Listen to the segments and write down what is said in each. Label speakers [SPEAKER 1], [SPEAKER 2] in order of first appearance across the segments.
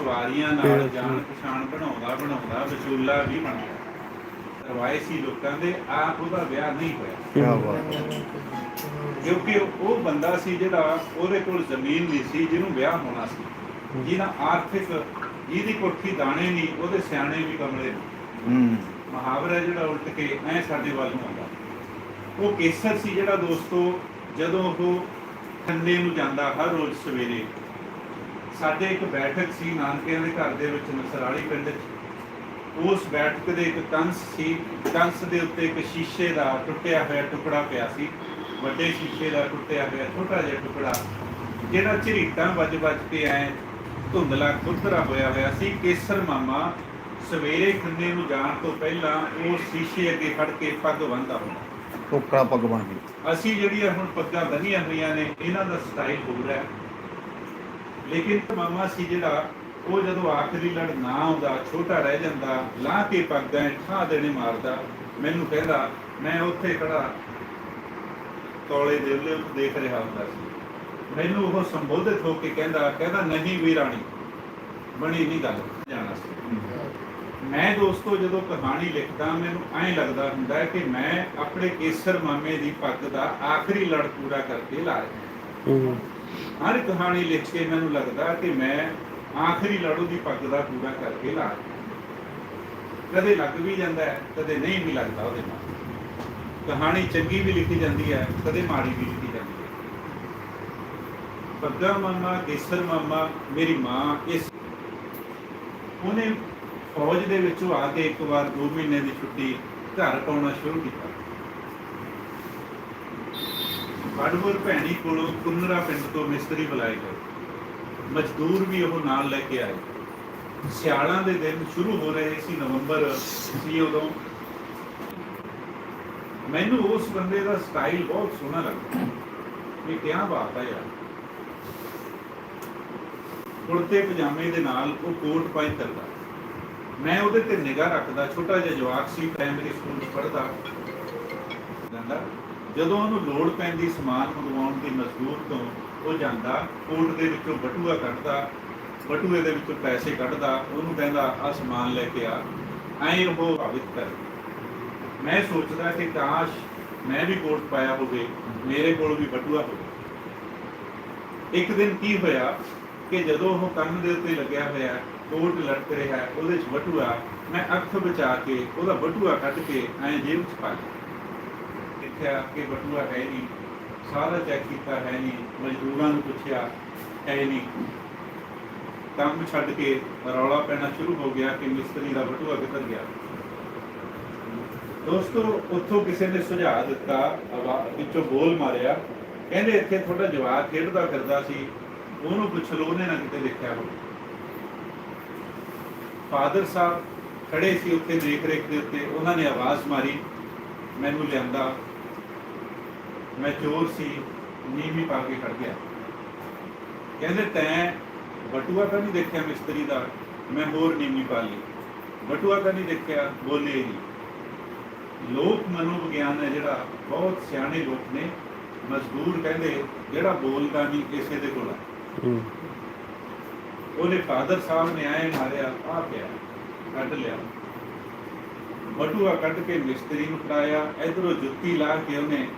[SPEAKER 1] ਸਵਾਰੀਆਂ ਨਾਲ ਜਾਣ ਪਛਾਣ ਬਣਾਉਂਦਾ ਬਣਾਉਂਦਾ ਵਿਚੋਲਾ ਵੀ ਬਣ ਗਿਆ। ਰਵਾਇਤੀ ਲੋਕਾਂ ਦੇ ਆਪ ਉਹਦਾ ਵਿਆਹ ਨਹੀਂ ਹੋਇਆ।
[SPEAKER 2] ਕੀ ਬਾਤ
[SPEAKER 1] ਕਿਉਂਕਿ ਉਹ ਬੰਦਾ ਸੀ ਜਿਹੜਾ ਉਹਦੇ ਕੋਲ ਜ਼ਮੀਨ ਨਹੀਂ ਸੀ ਜਿਹਨੂੰ ਵਿਆਹ ਹੋਣਾ ਸੀ। ਜਿਹਦਾ ਆਰਥਿਕ ਜਿਹਦੀ ਕੋਠੀ ਦਾਣੇ ਨਹੀਂ ਉਹਦੇ ਸਿਆਣੇ ਵੀ ਕਮਲੇ
[SPEAKER 2] ਹੂੰ।
[SPEAKER 1] ਮੁਹਾਵਰਾ ਜਿਹੜਾ ਉਲਟ ਕੇ ਐ ਸਾਡੇ ਵੱਲ ਨੂੰ ਆਉਂਦਾ। ਉਹ ਕੇਸਰ ਸੀ ਜਿਹੜਾ ਦੋਸਤੋ ਜਦੋਂ ਉਹ ਖੰਨੇ ਨੂੰ ਜਾਂਦਾ ਹਰ ਰੋਜ਼ ਸਵੇਰੇ ਸਾਡੇ ਇੱਕ ਬੈਠਕ ਸੀ ਨਾਨਕਿਆਂ ਦੇ ਘਰ ਦੇ ਵਿੱਚ ਨਸਰਾਲੀ ਪਿੰਡ 'ਚ। ਉਸ ਬੈਠਕ ਦੇ ਇੱਕ ਕੰਸ ਸੀ ਕੰਸ ਦੇ ਉੱਤੇ ਇੱਕ ਸ਼ੀਸ਼ੇ ਦਾ ਟੁੱਟਿਆ ਹੋਇਆ ਟੁਕੜਾ ਪਿਆ ਸੀ। ਵੱਡੇ ਸ਼ੀਸ਼ੇ ਦਾ ਟੁੱਟਿਆ ਹੋਇਆ ਛੋਟਾ ਜਿਹਾ ਟੁਕੜਾ ਜਿਹੜਾ ਝਰੀਟਾਂ ਵੱਜ ਵੱਜ ਕੇ ਐ ਧੁੰਦਲਾ ਖੁਰਦਰਾ ਹੋਇਆ ਹੋਇਆ ਸੀ। ਕੇਸਰ ਮਾਮਾ ਸਵੇਰੇ ਖੰਨੇ ਨੂੰ ਜਾਣ ਤੋਂ ਪਹਿਲਾਂ ਉਹ ਸ਼ੀਸ਼ੇ ਅੱਗੇ ਖੜ ਕੇ ਪੱਗ ਬੰਨ੍ਹਦਾ ਹੁੰਦਾ
[SPEAKER 2] ਟੋਕਰਾ ਪੱਗ ਗਈ
[SPEAKER 1] ਅਸੀਂ ਜਿਹੜੀਆਂ ਹੁਣ ਪੱਗਾਂ ਬੰਨੀਆਂ ਹੋਈਆਂ ਨੇ ਇਹਨਾਂ ਦਾ ਸਟਾਈਲ ਹੋਰ ਹੈ। ਲੇਕਿਨ ਮਾਮਾ ਸੀ ਜਿਹੜਾ, ਉਹ ਜਦੋਂ ਆਖਰੀ ਲੜ ਨਾ ਆਉਂਦਾ, ਛੋਟਾ ਰਹਿ ਜਾਂਦਾ, ਲਾਹ ਕੇ ਪੱਗਾਂ ਠਾ ਦੇਣੇ ਮਾਰਦਾ, ਮੈਨੂੰ ਕਹਿੰਦਾ, ਮੈਂ ਉੱਥੇ ਖੜਾ ਤੋਲੇ ਦੇ ਉੱਲੇ ਦੇਖ ਰਿਹਾ ਹੁੰਦਾ ਸੀ। ਮੈਨੂੰ ਉਹ ਸੰਬੋਧਿਤ ਹੋ ਕੇ ਕਹਿੰਦਾ ਕਹਿੰਦਾ, ਨਹੀਂ ਵੀ ਰਾਣੀ, ਬਣੀ ਨਹੀਂ ਗੱਲ। ਜਾਣਾ ਸੀ। ਮੈਂ ਦੋਸਤੋ, ਜਦੋਂ ਕਹਾਣੀ ਲਿਖਦਾ, ਮੈਨੂੰ ਐਂ ਲੱਗਦਾ ਹੁੰਦਾ ਹੈ ਕਿ ਮੈਂ ਆਪਣੇ ਕੇਸਰ ਮਾਮੇ ਦੀ ਪੱਗ ਦਾ ਆਖਰੀ ਲੜ ਪੂਰਾ ਕਰਕੇ ਲਾ ਰਿਹਾ। ਹਰ ਕਹਾਣੀ ਲਿਖ ਕੇ ਮੈਨੂੰ ਲੱਗਦਾ ਕਿ ਮੈਂ ਆਖਰੀ ਲੜੂ ਦੀ ਪੱਗ ਦਾ ਪੂਰਾ ਕਰਕੇ ਲਾ ਕਦੇ ਲੱਗ ਵੀ ਜਾਂਦਾ ਹੈ, ਕਦੇ ਨਹੀਂ ਵੀ ਲੱਗਦਾ ਉਹਦੇ ਨਾਲ। ਕਹਾਣੀ ਚੰਗੀ ਵੀ ਲਿਖੀ ਜਾਂਦੀ ਹੈ, ਕਦੇ ਮਾੜੀ ਵੀ ਲਿਖੀ ਜਾਂਦੀ ਹੈ। ਪੱਗਾ ਮਾਮਾ, ਕੇਸਰ ਮਾਮਾ, ਮੇਰੀ ਮਾਂ, ਇਸ ਉਹਨੇ ਫੌਜ ਦੇ ਵਿੱਚੋਂ ਆ ਕੇ ਇੱਕ ਵਾਰ 2 ਮਹੀਨੇ ਦੀ ਛੁੱਟੀ ਘਰ ਪਾਉਣਾ ਸ਼ੁਰੂ ਕੀਤਾ। ਬੜਵਰ ਭੈਣੀ ਕੋਲੋਂ ਕੁੰਨਰਾ ਪਿੰਡ ਤੋਂ ਮਿਸਤਰੀ ਬੁਲਾਏ ਗਏ। ਮਜ਼ਦੂਰ ਵੀ ਉਹ ਨਾਲ ਲੈ ਕੇ ਆਏ। ਸਿਆਲਾਂ ਦੇ ਦਿਨ ਸ਼ੁਰੂ ਹੋ ਰਹੇ ਸੀ ਨਵੰਬਰ ਸੀ ਉਦੋਂ। ਮੈਨੂੰ ਉਸ ਬੰਦੇ ਦਾ ਸਟਾਈਲ ਬਹੁਤ ਸੋਹਣਾ ਲੱਗਾ ਇਹ ਕਿਆ ਬਾਤ ਹੈ ਯਾਰ। ਕੁੜਤੇ ਪਜਾਮੇ ਦੇ ਨਾਲ ਉਹ ਕੋਟ ਪਾਈ ਕਰਦਾ ਮੈਂ ਉਹਦੇ ਤੇ ਨਿਗਾਹ ਰੱਖਦਾ, ਛੋਟਾ ਜਿਹਾ ਜਵਾਕ ਸੀ ਪ੍ਰਾਇਮਰੀ ਸਕੂਲ ਵਿੱਚ ਪੜ੍ਹਦਾ। ਜਾਂਦਾ। ਜਦੋਂ ਉਹਨੂੰ ਲੋੜ ਪੈਂਦੀ ਸਮਾਨ ਮੰਗਵਾਉਣ ਦੀ ਮਜ਼ਦੂਰ ਤੋਂ, ਉਹ ਜਾਂਦਾ ਕੋਟ ਦੇ ਵਿੱਚੋਂ ਬਟੂਆ ਕੱਢਦਾ, ਬਟੂਏ ਦੇ ਵਿੱਚੋਂ ਪੈਸੇ ਕੱਢਦਾ, ਉਹਨੂੰ ਕਹਿੰਦਾ, ਆ ਸਮਾਨ ਲੈ ਕੇ ਆ। ਐਂ ਉਹ ਪ੍ਰਭਾਵਿਤ ਕਰ। ਮੈਂ ਸੋਚਦਾ ਕਿ ਕਾਸ਼ ਮੈਂ ਵੀ ਕੋਟ ਪਾਇਆ ਹੋਵੇ, ਮੇਰੇ ਕੋਲ ਵੀ ਬਟੂਆ ਹੋਵੇ। ਇੱਕ ਦਿਨ ਕੀ ਹੋਇਆ ਕਿ ਜਦੋਂ ਉਹ ਕੰਨ ਦੇ ਉੱਤੇ ਲੱਗਿਆ ਹੋਇਆ ਕੋਟ ਲਟਕ ਰਿਹਾ, ਉਹਦੇ 'ਚ ਬਟੂਆ, ਮੈਂ ਅੱਖ ਬਚਾ ਕੇ ਉਹਦਾ ਬਟੂਆ ਕੱਢ ਕੇ ਐਂ ਜੇਬ 'ਚ ਪਾ ਲਿਆ। ਦੇਖਿਆ ਕਿ ਬਟੂਆ ਹੈ ਨਹੀਂ। ਸਾਰਾ ਚੈੱਕ ਕੀਤਾ ਹੈ ਨਹੀਂ। ਮਜ਼ਦੂਰਾਂ ਨੂੰ ਪੁੱਛਿਆ, ਹੈ ਨਹੀਂ। ਕੰਮ ਛੱਡ ਕੇ ਰੌਲਾ ਪੈਣਾ ਸ਼ੁਰੂ ਹੋ ਗਿਆ ਕਿ ਮਿਸਤਰੀ ਦਾ ਬਟੂਆ ਕਿੱਧਰ ਗਿਆ। ਦੋਸਤੋ, ਉੱਥੋਂ ਕਿਸੇ ਨੇ ਸੁਝਾਅ ਦਿੱਤਾ ਵਿੱਚੋਂ ਬੋਲ ਮਾਰਿਆ। ਕਹਿੰਦੇ ਇੱਥੇ ਤੁਹਾਡਾ ਜਵਾਬ ਖੇਡਦਾ ਫਿਰਦਾ ਸੀ। ਉਹਨੂੰ ਪੁੱਛ ਲਓ, ਉਹਨੇ ਨਾ ਕਿਤੇ ਦੇਖਿਆ ਹੋਵੇ। ਫਾਦਰ ਸਾਹਿਬ ਖੜੇ ਸੀ ਉੱਥੇ ਦੇਖ ਰੇਖ ਦੇ ਉੱਤੇ। ਉਹਨਾਂ ਨੇ ਆਵਾਜ਼ ਮਾਰੀ, ਮੈਨੂੰ ਲਿਆਂਦਾ ਮੈਂ ਚੋਰ ਸੀ ਨੀਵੀਂ ਪਾ ਕੇ ਖੜ ਗਿਆ। ਕਹਿੰਦੇ ਤੈਂ ਬਟੂਆ ਤਾਂ ਨਹੀਂ ਦੇਖਿਆ ਮਿਸਤਰੀ ਦਾ? ਮੈਂ ਹੋਰ ਨੀਵੀਂ ਪਾ ਲਈ। ਬਟੂਆ ਤਾਂ ਨਹੀਂ ਦੇਖਿਆ ਬੋਲੇ ਹੀ ਨਹੀਂ। ਲੋਕ ਮਨੋਵਿਗਿਆਨ ਹੈ ਜਿਹੜਾ ਬਹੁਤ ਸਿਆਣੇ ਲੋਕ ਨੇ ਮਜ਼ਦੂਰ ਕਹਿੰਦੇ ਜਿਹੜਾ ਬੋਲਦਾ ਨਹੀਂ ਕਿਸੇ ਦੇ ਕੋਲ। ਉਹਨੇ ਫਾਦਰ ਸਾਹਿਬ ਨੇ ਆਏ ਮਾਰਿਆ ਆ ਪਿਆ ਕੱਢ ਲਿਆ। ਬਟੂਆ ਕੱਢ ਕੇ ਮਿਸਤਰੀ ਨੂੰ ਫੜਾਇਆ ਇਧਰੋਂ ਜੁੱਤੀ ਲਾ ਕੇ ਉਹਨੇ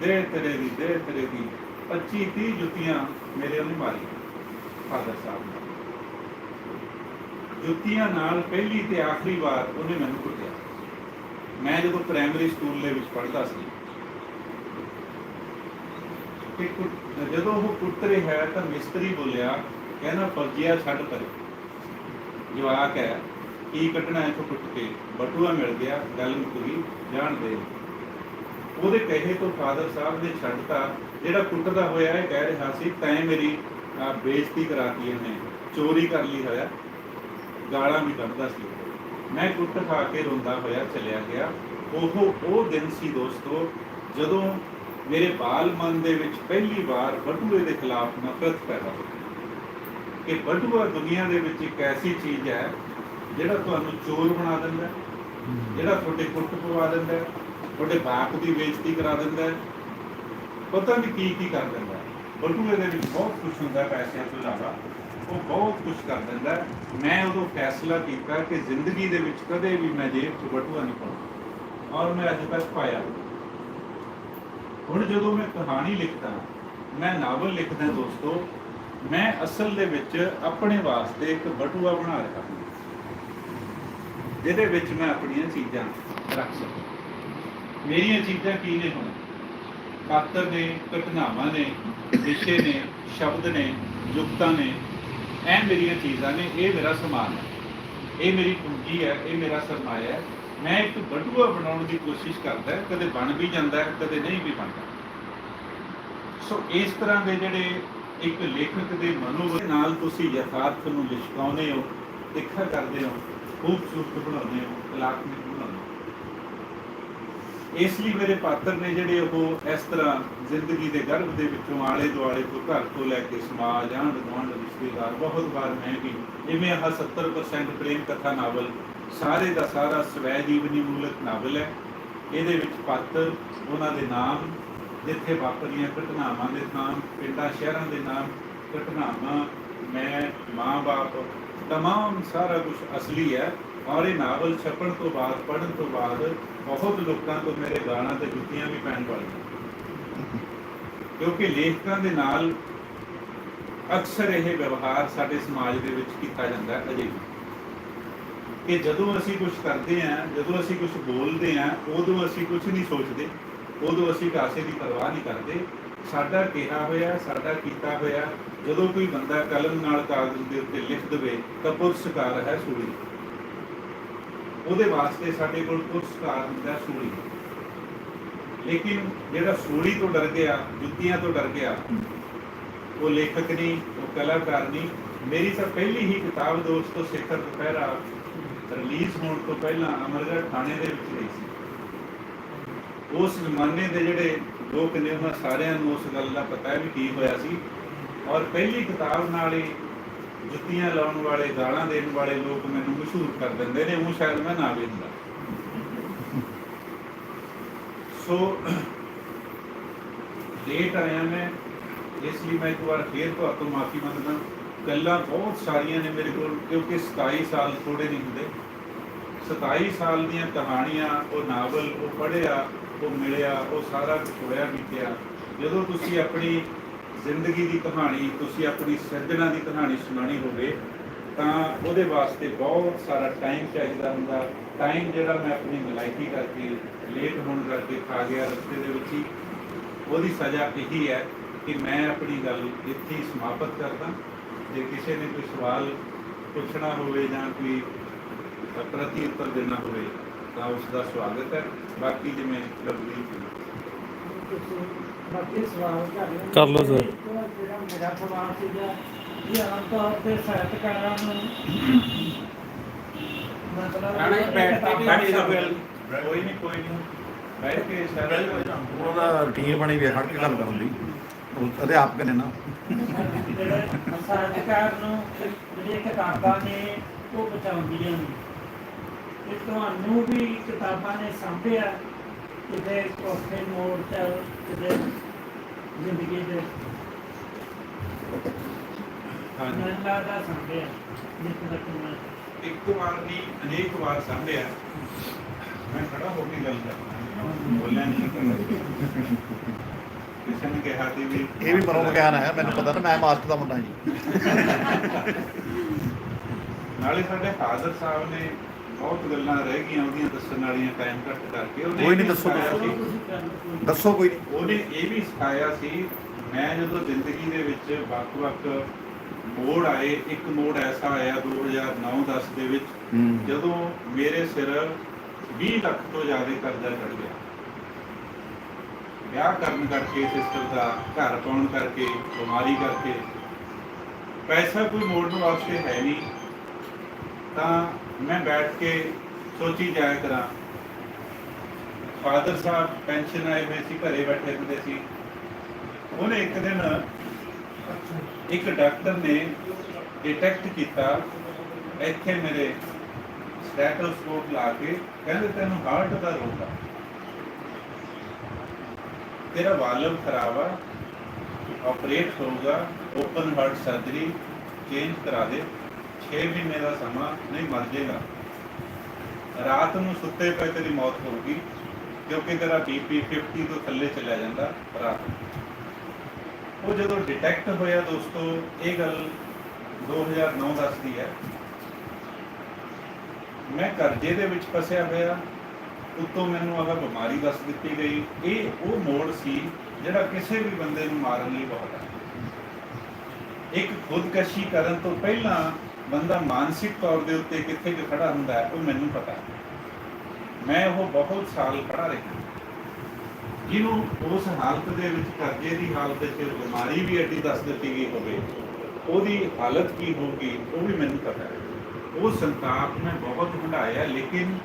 [SPEAKER 1] ਦੇ ਤੇਰੇ ਦੀ ਦੇ ਤੇਰੇ ਦੀ 25 30 ਜੁੱਤੀਆਂ ਮੇਰੇ ਉਹਨੇ ਮਾਰੀ ਫਾਦਰ ਸਾਹਿਬ ਨੇ। ਜੁੱਤੀਆਂ ਨਾਲ ਪਹਿਲੀ ਤੇ ਆਖਰੀ ਵਾਰ ਉਹਨੇ ਮੈਨੂੰ ਕੁੱਟਿਆ। ਮੈਂ ਜਦੋਂ ਪ੍ਰਾਇਮਰੀ ਸਕੂਲ ਦੇ ਵਿੱਚ ਪੜ੍ਹਦਾ ਸੀ ਕਿ ਜਦੋਂ ਉਹ ਕੁੱਟ ਰਿਹਾ ਹੈ ਤਾਂ ਮਿਸਤਰੀ ਬੋਲਿਆ, ਕਹਿੰਦਾ ਫਰਜੀਆ ਛੱਡ ਪਰੇ। ਜਵਾਕ ਹੈ, ਕੀ ਕੱਢਣਾ ਇੱਥੋਂ ਕੁੱਟ ਕੇ? ਬਟੂਆ ਮਿਲ ਗਿਆ, ਗੱਲ ਮੁੱਕ ਗਈ ਜਾਣ ਦੇ। ਉਹਦੇ ਕਹੇ ਤੋਂ ਫਾਦਰ ਸਾਹਿਬ ਨੇ ਛੱਡਤਾ ਜਿਹੜਾ ਕੁੱਟਦਾ ਹੋਇਆ ਇਹ ਕਹਿ ਰਿਹਾ ਸੀ ਤੈਂ ਮੇਰੀ ਆਹ, ਬੇਇੱਜ਼ਤੀ ਕਰਾਤੀ ਇਹਨੇ ਚੋਰੀ ਕਰ ਲਈ ਹੋਇਆ। ਗਾਲਾਂ ਵੀ ਕੱਢਦਾ ਸੀ। ਮੈਂ ਕੁੱਟ ਖਾ ਕੇ ਰੋਂਦਾ ਹੋਇਆ ਚਲਿਆ ਗਿਆ। ਉਹ ਉਹ ਦਿਨ ਸੀ ਦੋਸਤੋ ਜਦੋਂ ਮੇਰੇ ਬਾਲ ਮਨ ਦੇ ਵਿੱਚ ਪਹਿਲੀ ਵਾਰ ਬਟੂਏ ਦੇ ਖਿਲਾਫ ਨਫ਼ਰਤ ਪੈਦਾ ਹੋਈ। ਕਿ ਬਟੂਆ ਦੁਨੀਆ ਦੇ ਵਿੱਚ ਇੱਕ ਐਸੀ ਚੀਜ਼ ਹੈ ਜਿਹੜਾ ਤੁਹਾਨੂੰ ਚੋਰ ਬਣਾ ਦਿੰਦਾ ਜਿਹੜਾ ਤੁਹਾਡੇ ਕੁੱਟ ਪਵਾ ਦਿੰਦਾ ਹੈ, ਤੁਹਾਡੇ ਬਾਪ ਦੀ ਬੇਇੱਜ਼ਤੀ ਕਰਾ ਦਿੰਦਾ ਹੈ, ਪਤਾ ਨਹੀਂ ਕੀ ਕੀ ਕਰ ਦਿੰਦਾ ਹੈ। ਬਟੂਏ ਦੇ ਵਿੱਚ ਬਹੁਤ ਕੁਝ ਹੁੰਦਾ ਪੈਸਿਆਂ ਤੋਂ ਇਲਾਵਾ। ਉਹ ਬਹੁਤ ਕੁਝ ਕਰ ਦਿੰਦਾ ਮੈਂ ਉਦੋਂ ਫੈਸਲਾ ਕੀਤਾ ਕਿ ਜ਼ਿੰਦਗੀ ਦੇ ਵਿੱਚ ਕਦੇ ਵੀ ਮੈਂ ਜੇਬ 'ਚ ਬਟੂਆ ਨਹੀਂ ਪਾਉਣਾ ਔਰ ਮੈਂ ਅੱਜ ਤੱਕ ਪਾਇਆ ਹੁਣ ਜਦੋਂ ਮੈਂ ਕਹਾਣੀ ਲਿਖਦਾ ਮੈਂ ਨਾਵਲ ਲਿਖਦਾ ਦੋਸਤੋ ਮੈਂ ਅਸਲ ਦੇ ਵਿੱਚ ਆਪਣੇ ਵਾਸਤੇ ਇੱਕ ਬਟੂਆ ਬਣਾ ਰਿਹਾ ਹਾਂ। ਜਿਹਦੇ ਵਿੱਚ ਮੈਂ ਆਪਣੀਆਂ ਚੀਜ਼ਾਂ ਰੱਖ ਸਕਾਂ ਮੇਰੀਆਂ ਚੀਜ਼ਾਂ ਕੀ ਨੇ ਹੁਣ? ਪਾਤਰ ਨੇ, ਘਟਨਾਵਾਂ ਨੇ, ਵਿਸ਼ੇ ਨੇ, ਸ਼ਬਦ ਨੇ ਯੁਕਤਾਂ ਨੇ, ਇਹ ਮੇਰੀਆਂ ਚੀਜ਼ਾਂ ਨੇ, ਇਹ ਮੇਰਾ ਸਮਾਨ ਹੈ। ਇਹ ਮੇਰੀ ਪੂੰਜੀ ਹੈ, ਇਹ ਮੇਰਾ ਸਰਮਾਇਆ ਹੈ। ਮੈਂ ਇੱਕ ਬਟੂਆ ਬਣਾਉਣ ਦੀ ਕੋਸ਼ਿਸ਼ ਕਰਦਾ ਕਦੇ ਬਣ ਵੀ ਜਾਂਦਾ ਕਦੇ ਨਹੀਂ ਵੀ ਬਣਦਾ। ਸੋ ਇਸ ਤਰ੍ਹਾਂ ਦੇ ਜਿਹੜੇ ਇੱਕ ਲੇਖਕ ਦੇ ਮਨੋਬਲ ਨਾਲ ਤੁਸੀਂ ਯਥਾਰਥ ਨੂੰ ਲਿਸ਼ਕਾਉਂਦੇ ਹੋ, ਤਿੱਖਾ ਕਰਦੇ ਹੋ, ਖੂਬਸੂਰਤ ਬਣਾਉਂਦੇ ਹੋ, ਕਲਾਤਮਕ ਬਣਾਉਂਦੇ ਹੋ। ਇਸ ਲਈ ਮੇਰੇ ਪਾਤਰ ਨੇ ਜਿਹੜੇ ਉਹ ਇਸ ਤਰ੍ਹਾਂ ਜ਼ਿੰਦਗੀ ਦੇ ਗਰਭ ਦੇ ਵਿੱਚੋਂ ਆਲੇ ਦੁਆਲੇ ਤੋਂ ਘਰ ਤੋਂ ਲੈ ਕੇ ਸਮਾਜ, ਆਂਢ ਗੁਆਂਢ, ਰਿਸ਼ਤੇਦਾਰ ਬਹੁਤ ਵਾਰ ਮੈਂ ਵੀ ਇਵੇਂ ਆਹ 70% ਪ੍ਰੇਮ ਕਥਾ ਨਾਵਲ ਸਾਰੇ ਦਾ ਸਾਰਾ ਸਵੈ ਜੀਵਨੀ ਮੂਲਕ ਨਾਵਲ ਹੈ। ਇਹਦੇ ਵਿੱਚ ਪਾਤਰ ਉਹਨਾਂ ਦੇ ਨਾਮ, ਜਿੱਥੇ ਵਾਪਰੀਆਂ ਘਟਨਾਵਾਂ ਦੇ ਨਾਮ, ਪਿੰਡਾਂ, ਸ਼ਹਿਰਾਂ ਦੇ ਨਾਮ, ਘਟਨਾਵਾਂ, ਮੈਂ ਮਾਂ-ਬਾਪ ਤਮਾਮ ਸਾਰਾ ਕੁਝ ਅਸਲੀ ਹੈ ਔਰ ਇਹ ਨਾਵਲ ਛਪਣ ਤੋਂ ਬਾਅਦ, ਪੜ੍ਹਨ ਤੋਂ ਬਾਅਦ ਬਹੁਤ ਲੋਕਾਂ ਤੋਂ ਮੇਰੇ ਗਾਣਾ ਤੇ ਜੁੱਤੀਆਂ ਵੀ ਪੈਣ ਵਾਲੀਆਂ। ਕਿਉਂਕਿ ਲੇਖਕਾਂ ਦੇ ਨਾਲ ਅਕਸਰ ਇਹ ਵਿਵਹਾਰ ਸਾਡੇ ਸਮਾਜ ਦੇ ਵਿੱਚ ਕੀਤਾ ਜਾਂਦਾ ਹੈ ਅਜੇ ਕਿ ਜਦੋਂ ਅਸੀਂ ਕੁਝ ਕਰਦੇ ਹਾਂ, ਜਦੋਂ ਅਸੀਂ ਕੁਝ ਬੋਲਦੇ ਹਾਂ, ਉਦੋਂ ਅਸੀਂ ਕੁਝ ਨਹੀਂ ਸੋਚਦੇ, ਉਦੋਂ ਅਸੀਂ ਕਾਸੇ ਦੀ ਪਰਵਾਹ ਨਹੀਂ ਕਰਦੇ। ਸਾਡਾ ਕਿਹਾ ਹੋਇਆ, ਸਾਡਾ ਕੀਤਾ ਹੋਇਆ, ਜਦੋਂ ਕੋਈ ਬੰਦਾ ਕਲਮ ਨਾਲ ਕਾਗਜ਼ ਦੇ ਉੱਤੇ ਲਿਖ ਦੇਵੇ, ਤਾਂ ਪੁਰਸਕਾਰ ਹੈ ਸੂਲੀ। ਉਹਦੇ ਵਾਸਤੇ ਸਾਡੇ ਕੋਲ ਪੁਰਸਕਾਰ ਹੁੰਦਾ ਹੈ ਸੂਲੀ। ਲੇਕਿਨ ਜਿਹੜਾ ਸੂਲੀ ਤੋਂ ਡਰ ਗਿਆ, ਜੁੱਤੀਆਂ ਤੋਂ ਡਰ ਗਿਆ, ਉਹ ਲੇਖਕ ਨਹੀਂ ਉਹ ਕਲਾਕਾਰ ਨਹੀਂ ਮੇਰੀ ਤਾਂ ਪਹਿਲੀ ਹੀ ਕਿਤਾਬ ਦੋਸਤੋ ਸਿਖਰ ਦੁਪਹਿਰਾ ਰਿਲੀਜ਼ ਹੋਣ ਤੋਂ ਪਹਿਲਾਂ ਅਮਰਗੜ੍ਹ ਥਾਣੇ ਦੇ ਵਿੱਚ ਗਈ ਸੀ। ਉਸ ਜ਼ਮਾਨੇ ਦੇ ਜਿਹੜੇ ਲੋਕ ਨੇ, ਉਹਨਾਂ ਸਾਰਿਆਂ ਨੂੰ ਉਸ ਗੱਲ ਦਾ ਪਤਾ ਹੈ ਵੀ ਕੀ ਹੋਇਆ ਸੀ। ਔਰ ਪਹਿਲੀ ਕਿਤਾਬ ਨਾਲ ਹੀ ਜੁੱਤੀਆਂ ਲਾਉਣ ਵਾਲੇ ਗਾਲਾਂ ਦੇਣ ਵਾਲੇ ਲੋਕ ਮੈਨੂੰ ਮਸ਼ਹੂਰ ਕਰ ਦਿੰਦੇ ਨੇ, ਉਹ ਸ਼ਾਇਦ ਮੈਂ ਨਾ ਵੀ ਸੋ ਲੇਟ ਆਇਆ ਮੈਂ, ਇਸ ਲਈ ਮੈਂ ਇੱਕ ਵਾਰ ਫੇਰ ਤੁਹਾਤੋਂ ਮਾਫੀ ਮੰਗਦਾ ਗੱਲਾਂ ਬਹੁਤ ਸਾਰੀਆਂ ਨੇ ਮੇਰੇ ਕੋਲ, ਕਿਉਂਕਿ 27 ਸਾਲ ਥੋੜੇ ਨਹੀਂ ਹੁੰਦੇ। 27 ਸਾਲ ਦੀਆਂ ਕਹਾਣੀਆਂ, ਉਹ ਨਾਵਲ, ਉਹ ਪੜ੍ਹਿਆ, ਉਹ ਮਿਲਿਆ, ਉਹ ਸਾਰਾ ਕੁਝ ਹੋਇਆ ਬੀਤਿਆ। ਜਦੋਂ ਤੁਸੀਂ ਆਪਣੀ ਜ਼ਿੰਦਗੀ ਦੀ ਕਹਾਣੀ, ਤੁਸੀਂ ਆਪਣੀ ਸਿਰਜਣਾ ਦੀ ਕਹਾਣੀ ਸੁਣਾਣੀ ਹੋਵੇ, ਤਾਂ ਉਹਦੇ ਵਾਸਤੇ ਬਹੁਤ ਸਾਰਾ ਟਾਈਮ ਚਾਹੀਦਾ ਹੁੰਦਾ। ਟਾਈਮ ਜਿਹੜਾ ਮੈਂ ਆਪਣੀ ਮਲਾਈਕੀ ਕਰਕੇ ਲੇਟ ਹੋਣ ਕਰਕੇ ਖਾ ਗਿਆ ਰਸਤੇ ਦੇ ਵਿੱਚ ਹੀ। ਉਹਦੀ ਸਜ਼ਾ ਇਹੀ ਹੈ ਕਿ ਮੈਂ ਆਪਣੀ ਗੱਲ ਇੱਥੇ ਹੀ ਸਮਾਪਤ ਕਰਦਾ। ਜੇ ਕਿਸੇ ਨੇ ਕੋਈ ਸਵਾਲ ਪੁੱਛਣਾ ਹੋਵੇ ਜਾਂ ਕੋਈ ਪ੍ਰਤੀ ਉੱਤਰ ਦੇਣਾ ਹੋਵੇ, ਤਾਂ ਉਸ ਦਾ ਸਵਾਗਤ ਹੈ। ਬਾਕੀ ਜਿਵੇਂ ਲੱਗਦੀ
[SPEAKER 3] ਕਰ ਲਓ।
[SPEAKER 2] ਕਰ ਸਰ।
[SPEAKER 3] ਮੇਰਾ ਸਵਾਲ ਸੀਗਾ ਇਹ ਆਮ ਤੌਰ ਤੇ ਸਾਹਿਤਕਾਰਾਂ ਨੂੰ ਮਤਲਬ
[SPEAKER 4] ਰਾਣਾ ਜੀ, ਬੈਠ ਕੇ
[SPEAKER 1] ਬੈਠ ਕੇ ਕੋਈ ਨਹੀਂ ਕੋਈ ਨਹੀਂ ਬੈਠ ਕੇ ਸਾਰਾ
[SPEAKER 2] ਉਹਦਾ ਰੁਟੀਨ ਬਣੀ ਵੀ ਹੈ ਖੜ ਕੇ ਗੱਲ ਕਰਨ ਦੀ। ਉਹ ਅਧਿਆਪਕ ਨੇ। ਨਾ
[SPEAKER 3] ਸਾਹਿਤਕਾਰ ਨੂੰ ਜਿਹੜੀਆਂ ਕਿਤਾਬਾਂ ਨੇ ਉਹ ਬਚਾਉਂਦੀਆਂ ਨੇ। ਤੇ ਤੁਹਾਨੂੰ ਵੀ ਕਿਤਾਬਾਂ ਨੇ ਸਾਂਭਿਆ? ਕਿਤੇ ਔਖੇ ਮੋੜ ਤੇ ਕਿਤੇ ਜ਼ਿੰਦਗੀ ਦੇ।
[SPEAKER 1] ਹਾਂਜੀ।
[SPEAKER 3] ਮੈਨੂੰ ਲੱਗਦਾ ਸਾਂਭਿਆ ਜਿੱਥੇ ਤੱਕ ਮੈਂ।
[SPEAKER 1] ਇੱਕ ਵਾਰ ਨਹੀਂ ਅਨੇਕ ਵਾਰ ਸਾਂਭਿਆ ਮੈਂ ਖੜਾ ਹੋ ਕੇ ਗੱਲ ਕਰਦਾ ਬੋਲਿਆ ਨਹੀਂ ਕਿਸੇ ਨੇ ਕਿਹਾ ਸੀ ਵੀ
[SPEAKER 2] ਇਹ ਵੀ ਮਨੋਵਿਗਿਆਨ ਹੈ ਮੈਨੂੰ ਪਤਾ ਨਾ ਮੈਂ ਮਾਸਟਰ ਦਾ ਮੁੰਡਾ ਜੀ।
[SPEAKER 1] ਨਾਲੇ ਸਾਡੇ ਫਾਦਰ ਸਾਹਿਬ ਨੇ ਬਹੁਤ ਗੱਲਾਂ ਰਹਿ ਗਈਆਂ ਉਹਦੀਆਂ ਦੱਸਣ ਵਾਲੀਆਂ ਟਾਈਮ ਘੱਟ ਕਰਕੇ। ਉਹਨੇ
[SPEAKER 2] ਕੋਈ ਨਹੀਂ, ਦੱਸੋ, ਦੱਸੋ। ਦੱਸੋ ਕੋਈ ਨਹੀਂ
[SPEAKER 1] ਉਹਨੇ ਇਹ ਵੀ ਸਿਖਾਇਆ ਸੀ ਮੈਂ ਜਦੋਂ ਜ਼ਿੰਦਗੀ ਦੇ ਵਿੱਚ ਵੱਖ-ਵੱਖ ਮੋੜ ਆਏ ਇੱਕ ਮੋੜ ਐਸਾ ਆਇਆ 2009-10 ਦੇ ਵਿੱਚ ਜਦੋਂ ਮੇਰੇ ਸਿਰ 20 ਲੱਖ ਤੋਂ ਜ਼ਿਆਦਾ ਕਰਜ਼ਾ ਚੜ ਗਿਆ। ਵਿਆਹ ਕਰਨ ਕਰਕੇ ਸਿਸਟਰ ਦਾ ਘਰ ਪਾਉਣ ਕਰਕੇ ਬਿਮਾਰੀ ਕਰਕੇ। ਪੈਸਾ ਕੋਈ ਮੋੜਨ ਵਾਸਤੇ ਹੈ ਨਹੀਂ। ਤਾਂ ਮੈਂ ਬੈਠ ਕੇ ਸੋਚੀ ਜਾਇਆ ਕਰਾਂ। ਫਾਦਰ ਸਾਹਿਬ ਪੈਨਸ਼ਨ ਆਏ ਹੋਏ ਸੀ, ਘਰੇ ਬੈਠੇ ਹੁੰਦੇ ਸੀ। ਉਹਨੇ ਇੱਕ ਦਿਨ ਇੱਕ ਡਾਕਟਰ ਨੇ ਡਿਟੈਕਟ ਕੀਤਾ, ਇੱਥੇ ਮੇਰੇ ਸਟੈਟੋਸਕੋਪ ਲਾ ਕੇ ਕਹਿੰਦੇ ਤੈਨੂੰ ਹਾਰਟ ਦਾ ਰੋਗ ਆ। ਤੇਰਾ ਵਾਲਵ ਖਰਾਬ ਆ, ਆਪਰੇਟ ਹੋਊਗਾ, ਓਪਨ ਹਾਰਟ ਸਰਜਰੀ, ਚੇਂਜ ਕਰਾ ਦੇ। 6 ਮਹੀਨੇ ਦਾ ਸਮਾਂ ਨਹੀਂ ਮਰ ਜਾਏਗਾ। ਰਾਤ ਨੂੰ ਸੁੱਤੇ ਪਏ ਤੇਰੀ ਮੌਤ ਹੋਊਗੀ, ਕਿਉਂਕਿ ਤੇਰਾ ਬੀਪੀ 50 ਤੋਂ ਥੱਲੇ ਚਲਾ ਜਾਂਦਾ ਰਾਤ ਉਹ ਜਦੋਂ ਡਿਟੈਕਟ ਹੋਇਆ ਦੋਸਤੋ, ਇਹ ਗੱਲ 2009 ਦੱਸਦੀ ਹੈ। ਮੈਂ ਕਰਜ਼ੇ ਦੇ ਵਿੱਚ ਫਸਿਆ ਹੋਇਆ, ਉਤੋਂ ਮੈਨੂੰ ਆਹ ਬਿਮਾਰੀ ਦੱਸ ਦਿੱਤੀ ਗਈ। ਇਹ ਉਹ ਮੋੜ ਸੀ ਜਿਹੜਾ ਕਿਸੇ ਵੀ ਬੰਦੇ ਨੂੰ ਮਾਰਨ ਲਈ ਬਹੁਤ ਹੈ। ਇੱਕ ਖੁਦਕਸ਼ੀ ਕਰਨ ਤੋਂ ਪਹਿਲਾਂ ਬੰਦਾ ਮਾਨਸਿਕ ਤੌਰ ਦੇ ਉੱਤੇ ਕਿੱਥੇ ਕੁ ਖੜਾ ਹੁੰਦਾ ਹੈ, ਉਹ ਮੈਨੂੰ ਪਤਾ ਹੈ। ਮੈਂ ਉਹ ਬਹੁਤ ਸਾਲ ਖੜਾ ਰਿਹਾ। ਜਿਹਨੂੰ ਉਸ ਹਾਲਤ ਦੇ ਵਿੱਚ, ਕਰਜ਼ੇ ਦੀ ਹਾਲਤ ਵਿੱਚ ਬਿਮਾਰੀ ਵੀ ਐਡੀ ਦੱਸ ਦਿੱਤੀ ਗਈ ਹੋਵੇ, ਉਹਦੀ ਹਾਲਤ ਕੀ ਹੋਊਗੀ, ਉਹ ਵੀ ਮੈਨੂੰ ਪਤਾ ਹੈ। ਉਹ ਸੰਤਾਪ ਮੈਂ ਬਹੁਤ ਹੰਡਾਇਆ ਲੇਕਿਨ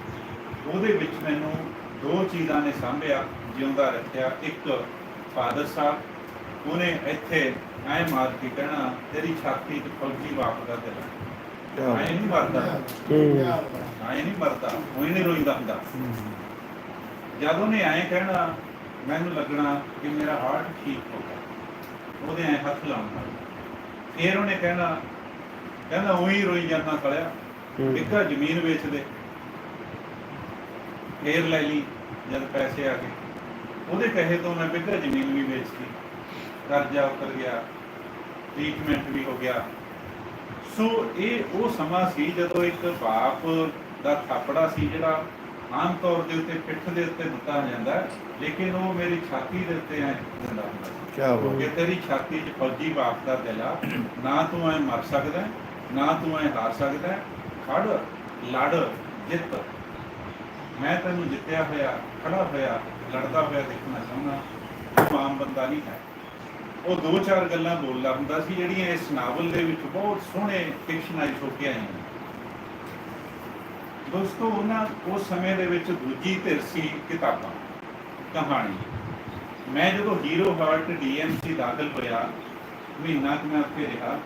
[SPEAKER 1] ਉਹਦੇ ਵਿੱਚ ਮੈਨੂੰ ਦੋ ਚੀਜ਼ਾਂ ਨੇ ਸਾਂਭਿਆ, ਜਿਉਂਦਾ ਰੱਖਿਆ। ਇੱਕ ਫਾਦਰ ਸਾਹਿਬ, ਉਹਨੇ ਇੱਥੇ ਐ ਮਾਰ ਕੇ ਕਹਿਣਾ, ਤੇਰੀ ਛਾਤੀ 'ਚ ਫੌਜੀ ਵਾਪਦਾ ਤੇਰਾ ਐ ਨਹੀਂ ਮਰਦਾ। ਐ ਨਹੀਂ ਮਰਦਾ। ਉਹ ਨਹੀਂ ਰੋਈਦਾ ਹੁੰਦਾ। ਜਦ ਉਹਨੇ ਐਂ ਕਹਿਣਾ ਮੈਨੂੰ ਲੱਗਣਾ ਕਿ ਮੇਰਾ ਹਾਰਟ ਠੀਕ ਹੋ ਗਿਆ। ਉਹਦੇ ਐਂ ਹੱਥ ਲਾਉਣਾ ਫਿਰ ਉਹਨੇ ਕਹਿਣਾ ਕਹਿੰਦਾ ਉਹੀ ਰੋਈ ਜਾਂਦਾ ਕਲਿਆ। ਇੱਕਾ ਜ਼ਮੀਨ ਵੇਚ ਦੇ। ਫੇਰ ਲੈ ਲਈ ਜਦ ਪੈਸੇ ਆ ਗਏ। ਉਹਦੇ ਕਹੇ ਤੋਂ ਮੈਂ ਬਿੱਗਾ ਜ਼ਮੀਨ ਵੀ ਵੇਚਤੀ ਕਰਜ਼ਾ ਉਤਰ ਗਿਆ। ਟ੍ਰੀਟਮੈਂਟ ਵੀ ਹੋ ਗਿਆ। ਸੋ ਇਹ ਉਹ ਸਮਾਂ ਸੀ ਜਦੋਂ ਇੱਕ ਬਾਪ ਦਾ ਥਾਪੜਾ ਸੀ ਜਿਹੜਾ ਆਮ ਤੌਰ ਦੇ ਉੱਤੇ ਪਿੱਠ ਦੇ ਉੱਤੇ ਦਿੱਤਾ ਜਾਂਦਾ ਲੇਕਿਨ ਉਹ ਮੇਰੀ ਛਾਤੀ ਦੇ ਉੱਤੇ ਐ ਦਿੰਦਾ ਹੁੰਦਾ
[SPEAKER 2] ਕੀ
[SPEAKER 1] ਕਿ ਤੇਰੀ ਛਾਤੀ 'ਚ ਫੌਜੀ ਬਾਪ ਦਾ ਦਿਲ ਆ ਨਾ ਤੂੰ ਐ ਮਰ ਸਕਦਾ ਨਾ ਤੂੰ ਐ ਹਾਰ ਸਕਦਾ। ਖੜ ਲੜ ਜਿੱਤ। ਮੈਂ ਤੈਨੂੰ ਜਿੱਤਿਆ ਹੋਇਆ ਖੜਾ ਹੋਇਆ ਲੜਦਾ ਹੋਇਆ ਦੇਖਣਾ ਚਾਹੁੰਦਾ ਆਮ ਬੰਦਾ ਨਹੀਂ ਹੈ। ਉਹ ਦੋ ਚਾਰ ਗੱਲਾਂ ਬੋਲਦਾ ਹੁੰਦਾ ਸੀ, ਜਿਹੜੀਆਂ ਇਸ ਨਾਵਲ ਦੇ ਵਿੱਚ ਬਹੁਤ ਸੋਹਣੇ ਫਿਕਸ਼ਨਾਈਜ਼ ਹੋ ਕੇ ਆਈਆਂ ਦੋਸਤੋ, ਉਹਨਾਂ ਉਸ ਸਮੇਂ ਦੇ ਵਿੱਚ ਦੂਜੀ ਧਿਰ ਸੀ ਕਿਤਾਬਾਂ, ਕਹਾਣੀ। ਮੈਂ ਜਦੋਂ ਹੀਰੋ ਹਾਰਟ ਡੀਐਮਸੀ ਦਾਖਲ ਹੋਇਆ, ਮਹੀਨਾ ਕੁ ਮੈਂ ਉੱਥੇ ਰਿਹਾ,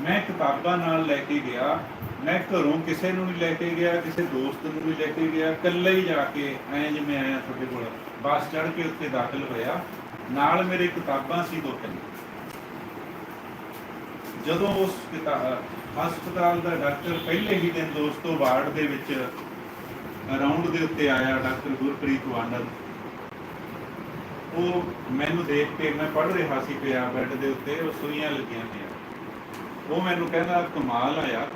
[SPEAKER 1] ਮੈਂ ਕਿਤਾਬਾਂ ਨਾਲ ਲੈ ਕੇ ਗਿਆ, ਮੈਂ ਘਰੋਂ ਕਿਸੇ ਨੂੰ ਨਹੀਂ ਲੈ ਕੇ ਗਿਆ, ਕਿਸੇ ਦੋਸਤ ਨੂੰ ਨਹੀਂ ਲੈ ਕੇ ਗਿਆ, ਇਕੱਲੇ ਹੀ ਜਾ ਕੇ ਐਂ ਜਿਵੇਂ ਆਇਆ ਤੁਹਾਡੇ ਕੋਲ, ਬੱਸ ਚੜ੍ਹ ਕੇ ਉੱਥੇ ਦਾਖਲ ਹੋਇਆ। ਨਾਲ ਮੇਰੇ ਕਿਤਾਬਾਂ ਸੀ ਦੋ ਤਿੰਨ। ਜਦੋਂ ਉਸ ਕਿਤਾਬ ਹਸਪਤਾਲ ਦਾ ਡਾਕਟਰ ਪਹਿਲੇ ਹੀ ਦਿਨ ਦੋਸਤੋ ਵਾਰਡ ਦੇ ਵਿੱਚ ਰਾਉਂਡ ਦੇ ਉੱਤੇ ਆਇਆ, ਡਾਕਟਰ ਗੁਰਪ੍ਰੀਤ ਵਾਨਰ। ਉਹ ਮੈਨੂੰ ਦੇਖ ਕੇ, ਮੈਂ ਪੜ੍ਹ ਰਿਹਾ ਸੀ ਪਿਆ ਬੈੱਡ ਦੇ ਉੱਤੇ, ਉਹ ਸੂਈਆਂ ਲੱਗੀਆਂ ਪਈਆਂ। ਉਹ ਮੈਨੂੰ ਕਹਿੰਦਾ, ਕਮਾਲ ਆਇਆ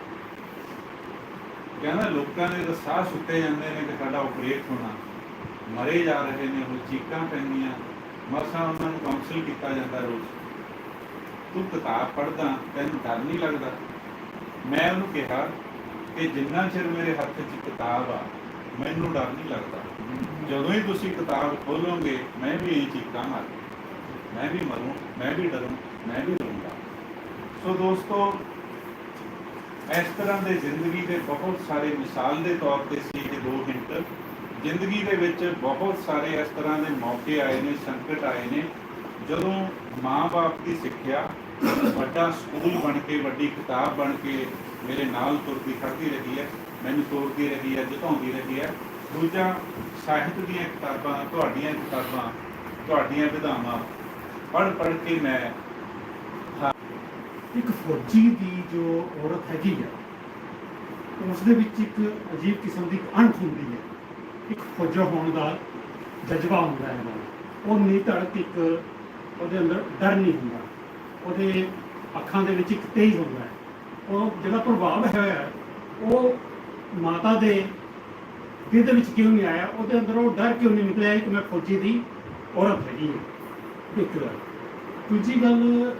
[SPEAKER 1] ਕਹਿੰਦਾ, ਲੋਕਾਂ ਦੇ ਤਾਂ ਸਾਹ ਸੁੱਤੇ ਜਾਂਦੇ ਨੇ ਕਿ ਸਾਡਾ ਆਪਰੇਟ ਹੋਣਾ। ਮਰੇ ਜਾ ਰਹੇ ਨੇ ਉਹ ਚੀਕਾਂ ਪੈਂਦੀਆਂ। ਮਸਾਂ ਉਹਨਾਂ ਨੂੰ ਕਾਉਂਸਲ ਕੀਤਾ ਜਾਂਦਾ ਰੋਜ਼। ਤੂੰ ਕਿਤਾਬ ਪੜ੍ਹਦਾ, ਤੈਨੂੰ ਡਰ ਨਹੀਂ ਲੱਗਦਾ। ਮੈਂ ਉਹਨੂੰ ਕਿਹਾ ਕਿ ਜਿੰਨਾ ਚਿਰ ਮੇਰੇ ਹੱਥ 'ਚ ਕਿਤਾਬ ਆ, ਮੈਨੂੰ ਡਰ ਨਹੀਂ ਲੱਗਦਾ। ਜਦੋਂ ਹੀ ਤੁਸੀਂ ਕਿਤਾਬ ਖੋਲੋਗੇ, ਮੈਂ ਵੀ ਇਹ ਚੀਕਾਂ ਮਾਰ ਮੈਂ ਵੀ ਮਰੂੰ, ਮੈਂ ਵੀ ਡਰੂੰ, ਮੈਂ ਵੀ ਰੋਊਂਗਾ ਸੋ ਦੋਸਤੋ, ਇਸ ਤਰ੍ਹਾਂ ਦੇ ਜ਼ਿੰਦਗੀ ਦੇ ਬਹੁਤ ਸਾਰੇ ਮਿਸਾਲ ਦੇ ਤੌਰ ਤੇ ਸੀ ਇਹ ਦੋ ਹਿੰਟ ਜ਼ਿੰਦਗੀ ਦੇ ਵਿੱਚ ਬਹੁਤ ਸਾਰੇ ਇਸ ਤਰ੍ਹਾਂ ਦੇ ਮੌਕੇ ਆਏ ਨੇ, ਸੰਕਟ ਆਏ ਨੇ। ਜਦੋਂ ਮਾਂ-ਬਾਪ ਦੀ ਸਿੱਖਿਆ, ਵੱਡਾ ਸਕੂਲ ਬਣ ਕੇ, ਵੱਡੀ ਕਿਤਾਬ ਬਣ ਕੇ ਮੇਰੇ ਨਾਲ ਤੁਰਦੀ ਖੜਦੀ ਰਹੀ ਹੈ, ਮੈਨੂੰ ਤੋਰਦੀ ਰਹੀ ਹੈ, ਜਿਤਾਉਂਦੀ ਰਹੀ ਹੈ, ਦੂਜਾ ਸਾਹਿਤ ਦੀਆਂ ਕਿਤਾਬਾਂ, ਤੁਹਾਡੀਆਂ ਕਿਤਾਬਾਂ, ਤੁਹਾਡੀਆਂ ਵਿਧਾਵਾਂ ਪੜ੍ਹ ਪੜ੍ਹ ਕੇ ਮੈਂ
[SPEAKER 4] ਇੱਕ ਫੌਜੀ ਦੀ ਜੋ ਔਰਤ ਹੈਗੀ ਆ, ਉਸ ਦੇ ਵਿੱਚ ਇੱਕ ਅਜੀਬ ਕਿਸਮ ਦੀ ਇੱਕ ਅਣਖ ਹੁੰਦੀ ਹੈ। ਇੱਕ ਫੌਜੀ ਹੋਣ ਦਾ ਜਜ਼ਬਾ ਹੁੰਦਾ ਹੈ। ਉਹ ਨੀ ਧੜਕ ਇੱਕ ਉਹਦੇ ਅੰਦਰ ਡਰ ਨਹੀਂ ਹੁੰਦਾ। ਉਹਦੇ ਅੱਖਾਂ ਦੇ ਵਿੱਚ ਇੱਕ ਤੇਜ਼ ਹੁੰਦਾ ਹੈ। ਉਹ ਜਿਹੜਾ ਪ੍ਰਭਾਵ ਹੈ, ਉਹ ਮਾਤਾ ਦੇ ਦਿਲ ਦੇ ਵਿੱਚ ਕਿਉਂ ਨਹੀਂ ਆਇਆ? ਉਹਦੇ ਅੰਦਰ ਉਹ ਡਰ ਕਿਉਂ ਨਹੀਂ ਨਿਕਲਿਆ ਕਿ ਮੈਂ ਫੌਜੀ ਦੀ ਔਰਤ ਹੈਗੀ ਹਾਂ? ਇੱਕ ਗੱਲ। ਦੂਜੀ ਗੱਲ,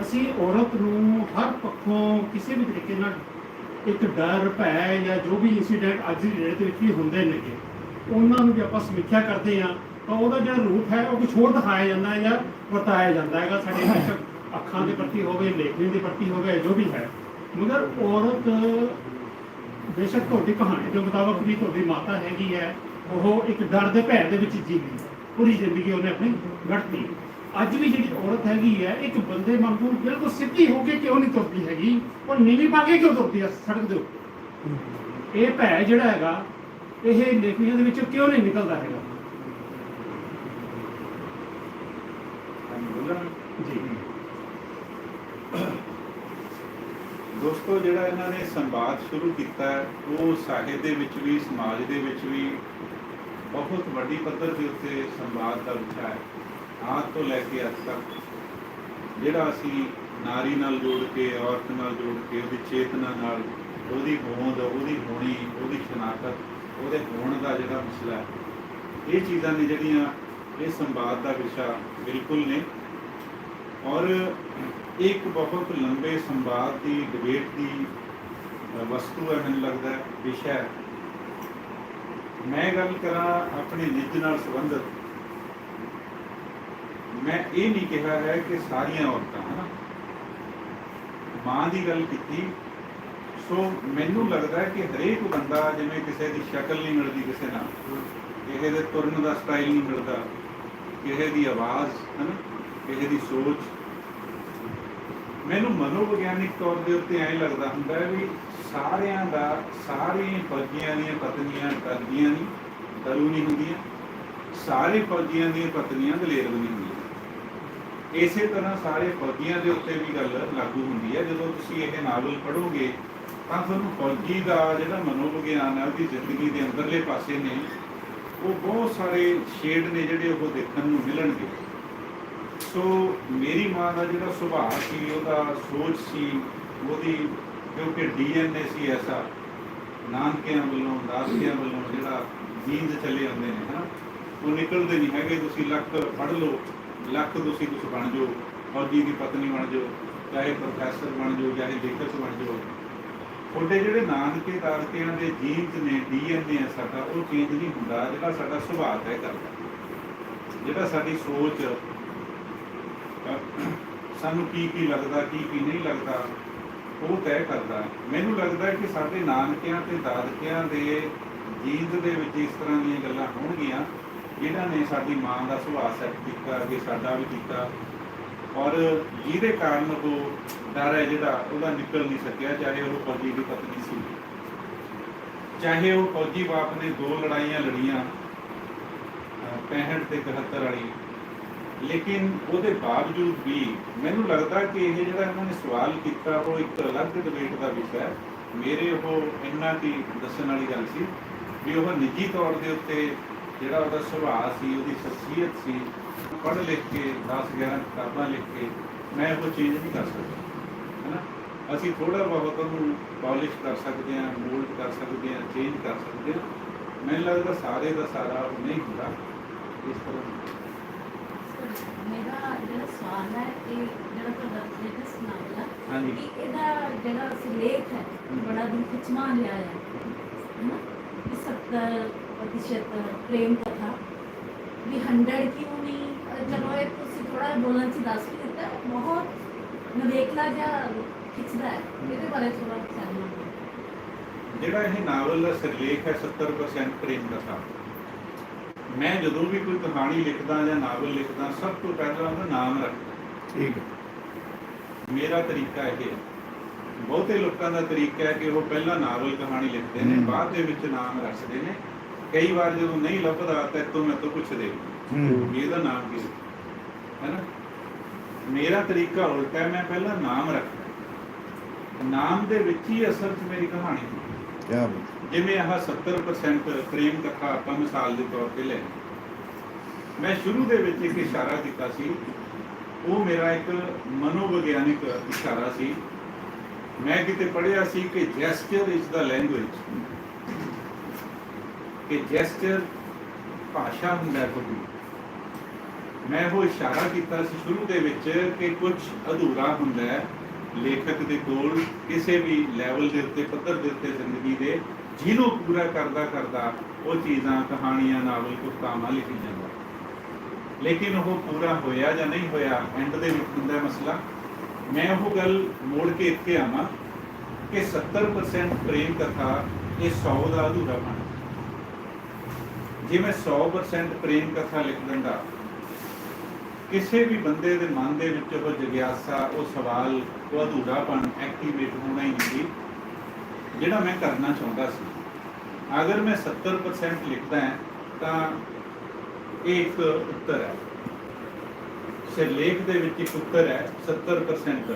[SPEAKER 4] ਅਸੀਂ ਔਰਤ ਨੂੰ ਹਰ ਪੱਖੋਂ ਕਿਸੇ ਵੀ ਤਰੀਕੇ ਨਾਲ ਇੱਕ ਡਰ ਭੈ ਜਾਂ ਜੋ ਵੀ ਇਨਸੀਡੈਂਟ ਅੱਜ ਦੀ ਡੇਟ ਦੇ ਵਿੱਚ ਵੀ ਹੁੰਦੇ ਨੇਗੇ, ਉਹਨਾਂ ਨੂੰ ਜੇ ਆਪਾਂ ਸਮੀਖਿਆ ਕਰਦੇ ਆ ਤਾਂ ਉਹਦਾ ਜਿਹੜਾ ਰੂਪ ਹੈ, ਉਹ ਕੁਝ ਹੋਰ ਦਿਖਾਇਆ ਜਾਂਦਾ ਹੈ ਜਾਂ ਵਰਤਾਇਆ ਜਾਂਦਾ ਹੈਗਾ, ਸਾਡੇ ਬੇਸ਼ੱਕ ਅੱਖਾਂ ਦੇ ਪ੍ਰਤੀ ਹੋਵੇ, ਲੇਖਣੀ ਦੇ ਪ੍ਰਤੀ ਹੋਵੇ, ਜੋ ਵੀ ਹੈ। ਮਗਰ ਔਰਤ, ਬੇਸ਼ੱਕ ਤੁਹਾਡੀ ਕਹਾਣੀ ਦੇ ਮੁਤਾਬਕ ਵੀ ਤੁਹਾਡੀ ਮਾਤਾ ਹੈਗੀ ਹੈ, ਉਹ ਇੱਕ ਡਰ ਦੇ ਭੈ ਦੇ ਵਿੱਚ ਜੀ ਗਈ ਪੂਰੀ ਜ਼ਿੰਦਗੀ ਉਹਨੇ ਆਪਣੀ ਕੱਟਤੀ ਅੱਜ ਵੀ ਜਿਹੜੀ ਔਰਤ ਹੈਗੀ ਹੈ, ਇੱਕ ਬੰਦੇ ਵਾਂਗੂ ਬਿਲਕੁਲ ਸਿੱਧੀ ਹੋ ਕੇ ਕਿਉਂ ਨਹੀਂ ਤੁਰਦੀ ਹੈਗੀ? ਉਹ ਨੀਵੀਂ ਪਾ ਕੇ ਕਿਉਂ ਤੁਰਦੀ ਹੈ ਸੜਕ ਦੇ ਉੱਤੇ? ਇਹ ਭੈ ਜਿਹੜਾ ਹੈਗਾ, ਇਹ ਲੇਖਨੀਆਂ ਦੇ ਵਿੱਚੋਂ ਕਿਉਂ ਨਹੀਂ ਨਿਕਲਦਾ ਹੈਗਾ? ਜੀ।
[SPEAKER 1] ਦੋਸਤੋ, ਜਿਹੜਾ ਇਹਨਾਂ ਨੇ ਸੰਵਾਦ ਸ਼ੁਰੂ ਕੀਤਾ, ਉਹ ਸਾਹਿਤ ਦੇ ਵਿੱਚ ਵੀ, ਸਮਾਜ ਦੇ ਵਿੱਚ ਵੀ ਬਹੁਤ ਵੱਡੀ ਪੱਧਰ ਦੇ ਉੱਤੇ ਸੰਵਾਦ ਦਾ ਵਿਸ਼ਾ ਹੈ। ਆਦ ਤੋਂ ਲੈ ਕੇ ਅੱਜ ਤੱਕ ਜਿਹੜਾ ਅਸੀਂ ਨਾਰੀ ਨਾਲ ਜੋੜ ਕੇ, ਔਰਤ ਨਾਲ ਜੋੜ ਕੇ, ਉਹਦੀ ਚੇਤਨਾ ਨਾਲ, ਉਹਦੀ ਹੋਂਦ, ਉਹਦੀ ਹੋਣੀ, ਉਹਦੀ ਸ਼ਨਾਖਤ, ਉਹਦੇ ਹੋਣ ਦਾ ਜਿਹੜਾ ਮਸਲਾ ਹੈ, ਇਹ ਚੀਜ਼ਾਂ ਨੇ ਜਿਹੜੀਆਂ ਇਹ ਸੰਵਾਦ ਦਾ ਵਿਸ਼ਾ ਬਿਲਕੁਲ ਨੇ। ਔਰ ਇੱਕ ਬਹੁਤ ਲੰਬੇ ਸੰਵਾਦ ਦੀ ਡਿਬੇਟ ਦੀ ਵਸਤੂ ਹੈ, ਮੈਨੂੰ ਲੱਗਦਾ ਵਿਸ਼ਾ ਮੈਂ ਗੱਲ ਕਰਾਂ ਆਪਣੇ ਨਿੱਜ ਨਾਲ ਸੰਬੰਧਿਤ ਮੈਂ ਇਹ ਨਹੀਂ ਕਿਹਾ ਹੈ ਕਿ ਸਾਰੀਆਂ ਔਰਤਾਂ ਹਨਾ ਮਾਂ ਦੀ ਗੱਲ ਕੀਤੀ, ਸੋ ਮੈਨੂੰ ਲੱਗਦਾ ਹੈ ਕਿ ਹਰੇਕ ਬੰਦਾ ਜਿਵੇਂ ਕਿਸੇ ਦੀ ਸ਼ਕਲ ਨਹੀਂ ਮਿਲਦੀ ਕਿਸੇ ਨਾਲ, ਕਿਸੇ ਦੇ ਤੁਰਨ ਦਾ ਸਟਾਈਲ ਨਹੀਂ ਮਿਲਦਾ, ਕਿਸੇ ਦੀ ਆਵਾਜ਼ ਹਨਾ ਕਿਸੇ ਦੀ ਸੋਚ। ਮੈਨੂੰ ਮਨੋਵਿਗਿਆਨਿਕ ਤੌਰ ਦੇ ਉੱਤੇ ਐਂ ਲੱਗਦਾ ਹੁੰਦਾ ਹੈ ਵੀ ਸਾਰਿਆਂ ਦਾ ਸਾਰੇ ਫੌਜੀਆਂ ਦੀਆਂ ਪਤਨੀਆਂ ਕਰਦੀਆਂ ਨਹੀਂ ਕਰੂ ਨਹੀਂ ਹੁੰਦੀਆਂ, ਸਾਰੇ ਫੌਜੀਆਂ ਦੀਆਂ ਪਤਨੀਆਂ ਦਲੇਰ ਨਹੀਂ ਹੁੰਦੀਆਂ। ਇਸੇ ਤਰ੍ਹਾਂ ਸਾਰੇ ਫੌਜੀਆਂ ਦੇ ਉੱਤੇ ਵੀ ਗੱਲ ਲਾਗੂ ਹੁੰਦੀ ਹੈ। ਜਦੋਂ ਤੁਸੀਂ ਇਹ ਨਾਵਲ ਪੜ੍ਹੋਗੇ, ਤਾਂ ਤੁਹਾਨੂੰ ਫੌਜੀ ਦਾ ਜਿਹੜਾ ਮਨੋਵਿਗਿਆਨ ਹੈ, ਉਹਦੀ ਜ਼ਿੰਦਗੀ ਦੇ ਅੰਦਰਲੇ ਪਾਸੇ ਨੇ, ਉਹ ਬਹੁਤ ਸਾਰੇ ਸ਼ੇਡ ਨੇ ਜਿਹੜੇ ਉਹ ਦੇਖਣ ਨੂੰ ਮਿਲਣਗੇ। ਸੋ ਮੇਰੀ ਮਾਂ ਦਾ ਜਿਹੜਾ ਸੁਭਾਅ ਸੀ, ਉਹਦਾ ਸੋਚ ਸੀ, ਉਹਦੀ ਕਿਉਂਕਿ ਡੀਐਨਏ ਸੀ ਐਸਾ, ਨਾਨਕਿਆਂ ਵੱਲੋਂ, ਦਾਦਕਿਆਂ ਵੱਲੋਂ ਜਿਹੜਾ ਜੀਨਸ ਚੱਲੇ ਆਉਂਦੇ ਨੇ, ਹਨਾ, ਉਹ ਨਿਕਲਦੇ ਨਹੀਂ ਹੈਗੇ। ਤੁਸੀਂ ਲੱਕ ਪੜ੍ਹ ਲਓ। ਲੱਖ ਤੁਸੀਂ ਕੁਝ ਬਣ ਜਾਓ, ਫੌਜੀ ਦੀ ਪਤਨੀ ਬਣ ਜਾਓ, ਚਾਹੇ ਪ੍ਰੋਫੈਸਰ ਬਣ ਜਾਓ, ਚਾਹੇ ਲੇਖਕ ਬਣ ਜਾਓ। ਤੁਹਾਡੇ ਜਿਹੜੇ ਨਾਨਕੇ ਦਾਦਕਿਆਂ ਦੇ ਜੀਨਸ ਨੇ, ਡੀਐਨਏ ਹੈ ਸਾਡਾ, ਉਹ ਚੇਂਜ ਨਹੀਂ ਹੁੰਦਾ, ਜਿਹੜਾ ਸਾਡਾ ਸੁਭਾਅ ਤੈਅ ਕਰਦਾ। ਜਿਹੜਾ ਸਾਡੀ ਸੋਚ ਸਾਨੂੰ ਕੀ ਕੀ ਲੱਗਦਾ, ਕੀ ਕੀ ਨਹੀਂ ਲੱਗਦਾ, ਉਹ ਤੈਅ ਕਰਦਾ। ਮੈਨੂੰ ਲੱਗਦਾ ਕਿ ਸਾਡੇ ਨਾਨਕਿਆਂ ਤੇ ਦਾਦਕਿਆਂ ਦੇ ਜੀਂਦ ਦੇ ਵਿੱਚ ਇਸ ਤਰ੍ਹਾਂ ਦੀਆਂ ਗੱਲਾਂ ਹੋਣਗੀਆਂ। ਇਹਨਾਂ ਨੇ ਸਾਡੀ ਮਾਂ ਦਾ ਸੁਭਾਅ ਸੈੱਟ ਕੀਤਾ, ਅੱਗੇ ਸਾਡਾ ਵੀ ਕੀਤਾ। ਔਰ ਜਿਹਦੇ ਕਾਰਨ ਉਹ ਡਰ ਹੈ ਜਿਹੜਾ, ਉਹਦਾ ਨਿਕਲ ਨਹੀਂ ਸਕਿਆ, ਚਾਹੇ ਉਹ ਫੌਜੀ ਦੀ ਪਤਨੀ ਸੀ। ਚਾਹੇ ਉਹ ਫੌਜੀ ਬਾਪ ਨੇ ਦੋ ਲੜਾਈਆਂ ਲੜੀਆਂ, ਅਹ 65 ਤੇ 71 ਵਾਲੀ। ਲੇਕਿਨ ਉਹਦੇ ਬਾਵਜੂਦ ਵੀ ਮੈਨੂੰ ਲੱਗਦਾ ਕਿ ਇਹ ਜਿਹੜਾ ਇਹਨਾਂ ਨੇ ਸਵਾਲ ਕੀਤਾ, ਉਹ ਇੱਕ ਅਲੱਗ ਡਿਬੇਟ ਦਾ ਵਿਸ਼ਾ ਹੈ। ਮੇਰੇ ਉਹ ਇੰਨਾ ਕੀ ਦੱਸਣ ਵਾਲੀ ਗੱਲ ਸੀ ਵੀ ਉਹ ਨਿੱਜੀ ਤੌਰ ਦੇ ਉੱਤੇ ਜਿਹੜਾ ਉਹਦਾ ਸੁਭਾਅ ਸੀ ਉਹਦੀ ਸ਼ਖਸੀਅਤ ਸੀ ਪੜ੍ਹ ਲਿਖ ਕੇ 10 11 ਕਿਤਾਬਾਂ ਲਿਖ ਕੇ ਮੈਂ ਉਹ ਚੇਂਜ ਨਹੀਂ ਕਰ ਸਕਦਾ ਹੈਨਾ? ਅਸੀਂ ਥੋੜਾ ਬਹੁਤ ਉਹਨੂੰ ਪਾਲਿਸ਼ ਕਰ ਸਕਦੇ ਹਾਂ ਮੋਲਡ ਕਰ ਸਕਦੇ ਹਾਂ ਚੇਂਜ ਕਰ ਸਕਦੇ ਹਾਂ। ਮੈਨੂੰ ਲੱਗਦਾ ਸਾਰੇ ਦਾ ਸਾਰਾ ਉਹ ਨਹੀਂ ਹੁੰਦਾ ਇਸ ਤਰ੍ਹਾਂ
[SPEAKER 5] ਮੇਰਾ ਜਿਹੜਾ ਸਵਾਲ ਹੈ ਇਹ ਜਿਹੜਾ ਤੁਹਾਡਾ ਨਾਵਲ ਹੈ
[SPEAKER 1] ਹਾਂਜੀ।
[SPEAKER 5] ਕਿ ਇਹਦਾ ਜਿਹੜਾ ਸਿਲੇਖ ਹੈ ਬੜਾ ਦਿਲ ਖਿਚਵਾ ਲਿਆ ਹੈ ਹੈਨਾ? ਕਿ 70 ਪ੍ਰਤੀਸ਼ਤ ਪ੍ਰੇਮ ਕਥਾ ਵੀ 100 ਕਿਉਂ ਨਹੀਂ ਅਹ ਚਲੋ ਇਹ ਤੁਸੀਂ ਥੋੜਾ ਬੋਲਣ ਚ ਦੱਸ ਵੀ ਦਿੱਤਾ ਹੈ, ਬਹੁਤ ਨਵੇਕਲਾ ਜਿਹਾ ਖਿੱਚਦਾ ਹੈ ਇਹਦੇ ਬਾਰੇ ਥੋੜਾ ਜਾਣਨਾ
[SPEAKER 1] ਜਿਹੜਾ ਇਹ ਨਾਵਲ ਦਾ ਸਿਰਲੇਖ ਹੈ 70% ਪ੍ਰੇਮ ਕਥਾ ਮੈਂ ਜਦੋਂ ਵੀ ਕੋਈ ਕਹਾਣੀ ਲਿਖਦਾ ਜਾਂ ਨਾਵਲ ਲਿਖਦਾ ਸਭ ਤੋਂ ਪਹਿਲਾਂ ਉਹਦਾ ਨਾਮ ਰੱਖਦਾ
[SPEAKER 2] ਠੀਕ ਹੈ
[SPEAKER 1] ਮੇਰਾ ਤਰੀਕਾ ਇਹ ਹੈ ਬਹੁਤੇ ਲੋਕਾਂ ਦਾ ਤਰੀਕਾ ਹੈ ਕਿ ਉਹ ਪਹਿਲਾਂ ਨਾਵਲ ਕਹਾਣੀ ਲਿਖਦੇ ਨੇ। ਬਾਅਦ ਦੇ ਵਿੱਚ ਨਾਮ ਰੱਖਦੇ ਨੇ ਕਈ ਵਾਰ ਜਦੋਂ ਨਹੀਂ ਲੱਭਦਾ ਤਾਂ ਤੋਂ ਮੈਂ ਤੋਂ ਪੁੱਛਦੇ ਵੀ ਇਹਦਾ ਨਾਮ ਕੀ ਹੈ? ਨਾ ਮੇਰਾ ਤਰੀਕਾ ਉਲਟਾ ਹੈ ਮੈਂ ਪਹਿਲਾਂ ਨਾਮ ਰੱਖਦਾ। ਨਾਮ ਦੇ ਵਿੱਚ ਹੀ ਅਸਲ 'ਚ ਮੇਰੀ ਕਹਾਣੀ ਹੈ।
[SPEAKER 2] ਕਿਆ ਬਾਤ
[SPEAKER 1] ਜਿਵੇਂ ਆਹ 70% ਪ੍ਰੇਮ ਕਥਾ ਆਪਾਂ ਮਿਸਾਲ ਦੇ ਤੌਰ ਤੇ ਲੈ ਮੈਂ ਸ਼ੁਰੂ ਦੇ ਵਿੱਚ ਇੱਕ ਇਸ਼ਾਰਾ ਕੀਤਾ ਸੀ। ਉਹ ਮੇਰਾ ਇੱਕ ਮਨੋਵਿਗਿਆਨਿਕ ਇਸ਼ਾਰਾ ਸੀ। ਮੈਂ ਕਿਤੇ ਪੜ੍ਹਿਆ ਸੀ ਕਿ ਜੈਸਚਰ ਇਜ਼ ਦਾ ਲੈਂਗੁਏਜ ਕਿ ਜੈਸਚਰ ਭਾਸ਼ਾ ਹੁੰਦਾ ਹੈ ਕੋਈ ਮੈਂ ਉਹ ਇਸ਼ਾਰਾ ਕੀਤਾ ਸੀ ਸ਼ੁਰੂ ਦੇ ਵਿੱਚ ਕਿ ਕੁਝ ਅਧੂਰਾ ਹੁੰਦਾ ਹੈ ਲੇਖਕ ਦੇ ਕੋਲ, ਕਿਸੇ ਵੀ ਲੈਵਲ ਦੇ ਉੱਤੇ, ਪੱਧਰ ਦੇ ਉੱਤੇ ਜ਼ਿੰਦਗੀ ਦੇ, ਜਿਹਨੂੰ ਪੂਰਾ ਕਰਦਾ ਕਰਦਾ ਉਹ ਚੀਜ਼ਾਂ, ਕਹਾਣੀਆਂ ਨਾਵਲ ਕਵਿਤਾਵਾਂ ਲਿਖੀ ਜਾਂਦਾ। ਲੇਕਿਨ ਉਹ ਪੂਰਾ ਹੋਇਆ ਜਾਂ ਨਹੀਂ ਹੋਇਆ ਐਂਡ ਦੇ ਵਿੱਚ ਹੁੰਦਾ ਮਸਲਾ। ਮੈਂ ਉਹ ਗੱਲ ਮੋੜ ਕੇ ਇੱਥੇ ਆਵਾਂ ਕਿ 70% ਪ੍ਰੇਮ ਕਥਾ ਇਹ 100 ਦਾ ਅਧੂਰਾ ਬਣ ਜੇ ਮੈਂ 100% ਪ੍ਰੇਮ ਕਥਾ ਲਿਖ ਦਿੰਦਾ ਕਿਸੇ ਵੀ ਬੰਦੇ ਦੇ ਮਨ ਦੇ ਵਿੱਚ ਉਹ ਜਗਿਆਸਾ ਉਹ ਸਵਾਲ ਉਹ ਅਧੂਰਾਪਣ ਐਕਟੀਵੇਟ ਹੋਣਾ ਹੀ ਨਹੀਂ ਜਿਹੜਾ ਮੈਂ ਕਰਨਾ ਚਾਹੁੰਦਾ ਸੀ। ਅਗਰ ਮੈਂ 70% ਲਿਖਦਾ ਹਾਂ ਤਾਂ ਇਹ ਇੱਕ ਉੱਤਰ ਹੈ। ਸਿਰਲੇਖ ਦੇ ਵਿੱਚ ਇੱਕ ਉੱਤਰ ਹੈ 70%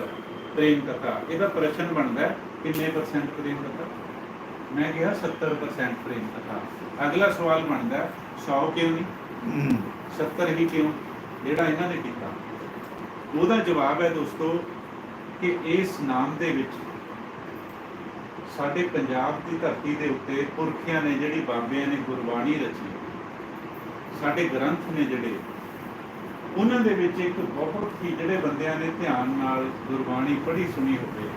[SPEAKER 1] ਪ੍ਰੇਮ ਕਥਾ। ਇਹਦਾ ਪ੍ਰਸ਼ਨ ਬਣਦਾ ਹੈ, ਕਿੰਨੇ ਪਰਸੈਂਟ ਪ੍ਰੇਮ ਕਥਾ? ਮੈਂ ਕਿਹਾ 70% ਪ੍ਰੇਮ ਕਥਾ ਅਗਲਾ ਸਵਾਲ ਬਣਦਾ 100 ਕਿਉਂ ਨਹੀਂ? 70 ਹੀ ਕਿਉਂ? ਜਿਹੜਾ ਇਹਨਾਂ ਨੇ ਕੀਤਾ। ਉਹਦਾ ਜਵਾਬ ਹੈ ਦੋਸਤੋ ਕਿ ਇਸ ਨਾਮ ਦੇ ਵਿੱਚ ਸਾਡੇ ਪੰਜਾਬ ਦੀ ਧਰਤੀ ਦੇ ਉੱਤੇ ਪੁਰਖਿਆਂ ਨੇ ਜਿਹੜੀ ਬਾਬਿਆਂ ਨੇ ਗੁਰਬਾਣੀ ਰਚੀ ਸਾਡੇ ਗ੍ਰੰਥ ਨੇ ਜਿਹੜੇ ਉਹਨਾਂ ਦੇ ਵਿੱਚ ਇੱਕ ਬਹੁਤ ਹੀ ਜਿਹੜੇ ਬੰਦਿਆਂ ਨੇ ਧਿਆਨ ਨਾਲ ਗੁਰਬਾਣੀ ਪੜ੍ਹੀ ਸੁਣੀ ਹੋਵੇ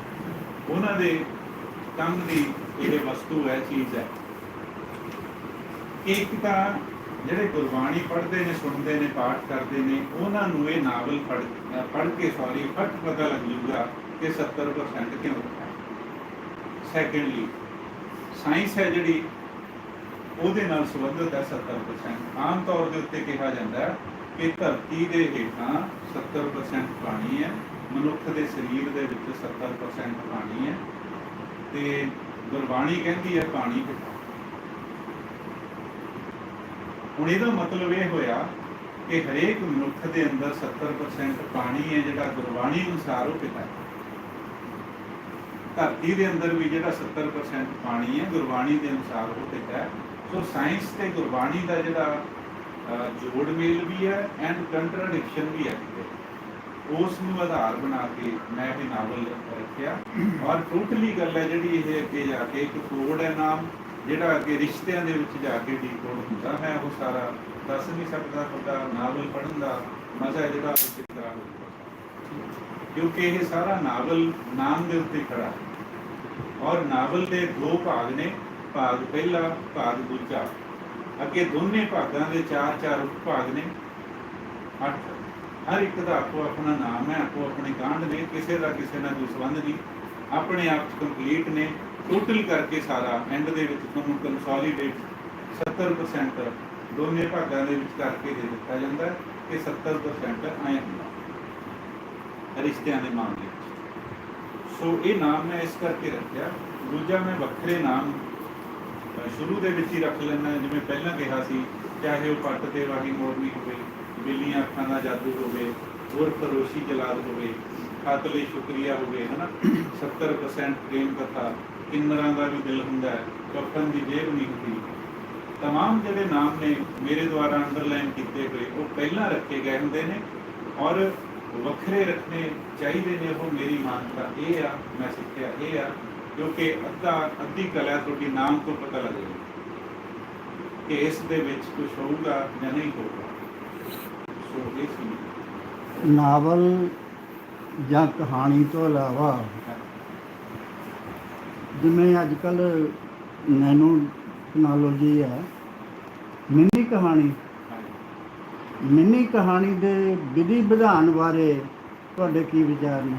[SPEAKER 1] ਉਹਨਾਂ ਦੇ ਕੰਮ ਦੀ ਇਹ ਵਸਤੂ ਹੈ, ਚੀਜ਼ ਹੈ। ਇੱਕ ਤਾਂ ਜਿਹੜੇ ਗੁਰਬਾਣੀ ਪੜ੍ਹਦੇ ਨੇ, ਸੁਣਦੇ ਨੇ, ਪਾਠ ਕਰਦੇ ਨੇ, ਉਹਨਾਂ ਨੂੰ ਇਹ ਨਾਵਲ ਪੜ੍ਹ ਪੜ੍ਹ ਕੇ ਸੌਰੀ ਫਟ ਪਤਾ ਲੱਗ ਜੂਗਾ ਕਿ 70% ਕਿਉਂ ਹੈ। ਸੈਕੰਡਲੀ ਸਾਇੰਸ ਹੈ ਜਿਹੜੀ, ਉਹਦੇ ਨਾਲ ਸੰਬੰਧਿਤ ਹੈ 70% ਆਮ ਤੌਰ ਦੇ ਉੱਤੇ ਕਿਹਾ ਜਾਂਦਾ ਹੈ ਕਿ ਧਰਤੀ ਦੇ ਹੇਠਾਂ 70% ਪਾਣੀ ਹੈ, ਮਨੁੱਖ ਦੇ ਸਰੀਰ ਦੇ ਵਿੱਚ 70% ਪਾਣੀ ਹੈ। ਤੇ ਗੁਰਬਾਣੀ ਕਹਿੰਦੀ ਹੈ ਪਾਣੀ ਪਿਤਾ ਹੁਣ ਇਹਦਾ ਮਤਲਬ ਇਹ ਹੋਇਆ ਕਿ ਹਰੇਕ ਮਨੁੱਖ ਦੇ ਅੰਦਰ 70% ਪਾਣੀ ਹੈ, ਜਿਹੜਾ ਗੁਰਬਾਣੀ ਅਨੁਸਾਰ ਉਹ ਪਿਤਾ ਹੈ। ਧਰਤੀ ਦੇ ਅੰਦਰ ਵੀ ਜਿਹੜਾ 70% ਪਾਣੀ ਹੈ, ਗੁਰਬਾਣੀ ਦੇ ਅਨੁਸਾਰ ਉਹ ਪਿਤਾ ਹੈ। ਸੋ ਸਾਇੰਸ ਤੇ ਗੁਰਬਾਣੀ ਦਾ ਜਿਹੜਾ ਜੋੜ ਮੇਲ ਵੀ ਹੈ ਐਂਡ ਕੰਟਰਡਿਕਸ਼ਨ ਵੀ ਹੈ। ਉਸ ਨੂੰ ਆਧਾਰ ਬਣਾ ਕੇ ਮੈਂ ਇਹ ਨਾਵਲ ਰੱਖਿਆ। ਔਰ ਟੋਟਲੀ ਗੱਲ ਹੈ ਜਿਹੜੀ ਇਹ ਅੱਗੇ ਜਾ ਕੇ ਇੱਕ ਕੋਡ ਹੈ ਨਾਮ, ਜਿਹੜਾ ਅੱਗੇ ਰਿਸ਼ਤਿਆਂ ਦੇ ਵਿੱਚ ਜਾ ਕੇ ਡੀਕੋਡ ਹੁੰਦਾ ਹੈ, ਉਹ ਸਾਰਾ ਦੱਸ ਨਹੀਂ ਸਕਦਾ, ਤੁਹਾਡਾ ਨਾਵਲ ਪੜ੍ਹਨ ਦਾ ਮਜ਼ਾ ਜਿਹੜਾ ਉਹ ਕਿਸ ਕਿਉਂਕਿ ਇਹ ਸਾਰਾ ਨਾਵਲ ਨਾਮ ਦੇ ਉੱਤੇ ਖੜਾ ਹੈ। ਔਰ ਨਾਵਲ ਦੇ ਦੋ ਭਾਗ ਨੇ, ਭਾਗ ਪਹਿਲਾ, ਭਾਗ ਦੂਜਾ। ਅੱਗੇ ਦੋਨੇ ਭਾਗਾਂ ਦੇ ਚਾਰ ਚਾਰ ਉਪ ਭਾਗ ਨੇ। ਅੱਠ ਹਰ ਇੱਕ ਦਾ ਆਪੋ ਆਪਣਾ ਨਾਮ ਹੈ, ਆਪੋ ਆਪਣੇ ਕਾਂਡ ਨੇ, ਕਿਸੇ ਦਾ ਕਿਸੇ ਨਾਲ ਕੋਈ ਸੰਬੰਧ ਨਹੀਂ। ਆਪਣੇ ਆਪ ਚ ਕੰਪਲੀਟ ਨੇ। ਟੋਟਲ ਕਰਕੇ ਸਾਰਾ ਐਂਡ ਦੇ ਵਿੱਚ ਤੁਹਾਨੂੰ ਕੰਸੋਲੀਡੇਟ 70% ਦੋਨੇ ਭਾਗਾਂ ਦੇ ਵਿੱਚ ਕਰਕੇ ਦੇ ਦਿੱਤਾ ਜਾਂਦਾ ਹੈ ਕਿ 70% ਆਇਆ ਹੁੰਦਾ ਰਿਸ਼ਤਿਆਂ ਦੇ ਮਾਮਲੇ ਸੋ ਇਹ ਨਾਮ ਮੈਂ ਇਸ ਕਰਕੇ ਰੱਖਿਆ। ਦੂਜਾ ਮੈਂ ਵੱਖਰੇ ਨਾਮ ਸ਼ੁਰੂ ਦੇ ਵਿੱਚ ਹੀ ਰੱਖ ਲੈਣਾ ਜਿਵੇਂ ਪਹਿਲਾਂ ਕਿਹਾ ਸੀ, ਚਾਹੇ ਉਹ ਪੱਟ ਤੇ ਵਾਹੀ ਮੋਰਨੀ ਹੋਵੇ ਬਿੱਲੀਆਂ ਅੱਖਾਂ ਦਾ ਜਾਦੂ ਹੋਵੇ ਹੋਰ ਫਰੋਸ਼ੀ ਜਲਾਦ ਹੋਵੇ ਖਤ ਲਈ ਸ਼ੁਕਰੀਆ ਹੋਵੇ ਹਨਾ 70% ਪ੍ਰੇਮ ਕਥਾ ਕਿੰਨਰਾਂ ਦਾ ਵੀ ਦਿਲ ਹੁੰਦਾ ਹੈ ਕਫਨ ਦੀ ਜੇਬ ਨਹੀਂ ਹੁੰਦੀ तमाम ਜਿਹੜੇ ਨਾਮ ਨੇ ਮੇਰੇ ਦੁਆਰਾ ਅੰਡਰਲਾਈਨ ਕੀਤੇ ਹੋਏ ਉਹ ਪਹਿਲਾਂ ਰੱਖੇ ਗਏ ਹੁੰਦੇ ਨੇ ਔਰ ਵੱਖਰੇ ਰੱਖਣੇ ਚਾਹੀਦੇ ਨੇ ਉਹ ਮੇਰੀ ਮਾਨਤਾ ਇਹ ਆ ਮੈਂ ਸਿੱਖਿਆ ਇਹ ਆ ਕਿਉਂਕਿ ਅੱਧਾ ਅੱਧੀ ਕਲਾ ਤੁਹਾਡੀ ਨਾਮ ਤੋਂ ਪਤਾ ਲੱਗੇਗਾ ਕਿ ਇਸ ਦੇ ਵਿੱਚ ਕੁਝ ਹੋਊਗਾ ਜਾਂ ਨਹੀਂ ਹੋਊਗਾ ਸੋ ਇਹ ਸੀ
[SPEAKER 6] ਨਾਵਲ ਜਾਂ ਕਹਾਣੀ ਤੋਂ ਇਲਾਵਾ ਜਿਵੇਂ ਅੱਜ ਕੱਲ ਨੈਨੋ ਟੈਕਨੋਲੋਜੀ ਹੈ ਮਿੰਨੀ ਕਹਾਣੀ। ਮਿੰਨੀ ਕਹਾਣੀ ਦੇ ਵਿਧੀ ਵਿਧਾਨ ਬਾਰੇ ਤੁਹਾਡੇ ਕੀ ਵਿਚਾਰ ਨੇ?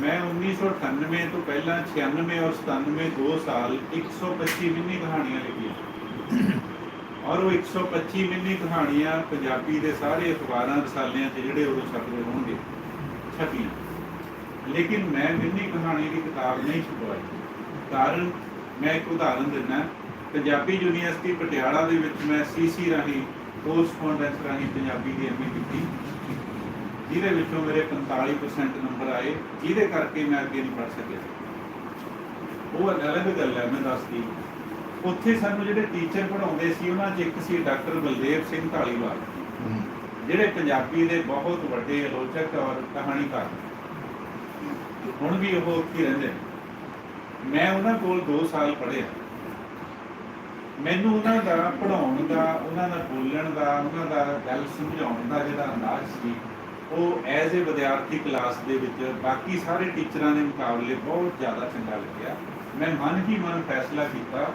[SPEAKER 1] ਮੈਂ 1998 ਤੋਂ ਪਹਿਲਾਂ 96 ਔਰ 97 ਦੋ ਸਾਲ 125 ਮਿੰਨੀ ਕਹਾਣੀਆਂ ਲਿਖੀਆਂ। ਔਰ ਉਹ 125 ਮਿੰਨੀ ਕਹਾਣੀਆਂ ਪੰਜਾਬੀ ਦੇ ਸਾਰੇ ਅਖਬਾਰਾਂ, ਰਸਾਲਿਆਂ 'ਚ ਜਿਹੜੇ ਉਦੋਂ ਛਪਦੇ ਹੋਣਗੇ, ਛਪੀਆਂ। ਲੇਕਿਨ ਮੈਂ ਮਿੰਨੀ ਕਹਾਣੀ ਦੀ ਕਿਤਾਬ ਨਹੀਂ ਛਪਵਾਈ। ਕਾਰਨ ਮੈਂ ਇੱਕ ਉਦਾਹਰਨ ਦਿੰਦਾ। ਪੰਜਾਬੀ ਯੂਨੀਵਰਸਿਟੀ ਪਟਿਆਲਾ ਦੇ ਵਿੱਚ ਮੈਂ ਸੀਸੀ ਰਾਹੀਂ ਕੋਰਸਪੋਂਡੈਂਸ ਰਾਹੀਂ ਪੰਜਾਬੀ ਦੀ ਐਮਏ ਕੀਤੀ। ਜਿਹਦੇ ਵਿੱਚੋਂ ਮੇਰੇ 45% ਨੰਬਰ ਆਏ, ਜਿਹਦੇ ਕਰਕੇ ਮੈਂ ਅੱਗੇ ਨਹੀਂ ਪੜ੍ਹ ਸਕਿਆ। ਉਹ ਅਲੱਗ ਗੱਲ ਹੈ, ਮੈਂ ਦੱਸਦੀ। ਉੱਥੇ ਸਾਨੂੰ ਜਿਹੜੇ ਟੀਚਰ ਪੜ੍ਹਾਉਂਦੇ ਸੀ ਉਹਨਾਂ 'ਚ ਇੱਕ ਸੀ ਡਾਕਟਰ ਬਲਦੇਵ ਸਿੰਘ ਢਾਲੀਵਾਲ ਜਿਹੜੇ ਪੰਜਾਬੀ ਦੇ ਬਹੁਤ ਵੱਡੇ ਆਲੋਚਕ ਔਰ ਕਹਾਣੀਕਾਰ ਹੁਣ ਵੀ ਉਹ ਉੱਥੇ ਰਹਿੰਦੇ। ਮੈਂ ਉਹਨਾਂ ਕੋਲ 2 ਸਾਲ ਪੜ੍ਹਿਆ। ਮੈਨੂੰ ਉਹਨਾਂ ਦਾ ਪੜ੍ਹਾਉਣ ਦਾ ਉਹਨਾਂ ਦਾ ਬੋਲਣ ਦਾ ਉਹਨਾਂ ਦਾ ਗੱਲ ਸਮਝਾਉਣ ਦਾ ਜਿਹੜਾ ਅੰਦਾਜ਼ ਸੀ ਉਹ ਐਜ਼ ਅ ਵਿਦਿਆਰਥੀ ਕਲਾਸ ਦੇ ਵਿੱਚ ਬਾਕੀ ਸਾਰੇ ਟੀਚਰਾਂ ਦੇ ਮੁਕਾਬਲੇ ਬਹੁਤ ਜ਼ਿਆਦਾ ਚੰਗਾ ਲੱਗਿਆ। ਮੈਂ ਮਨ ਹੀ ਮਨ ਫੈਸਲਾ ਕੀਤਾ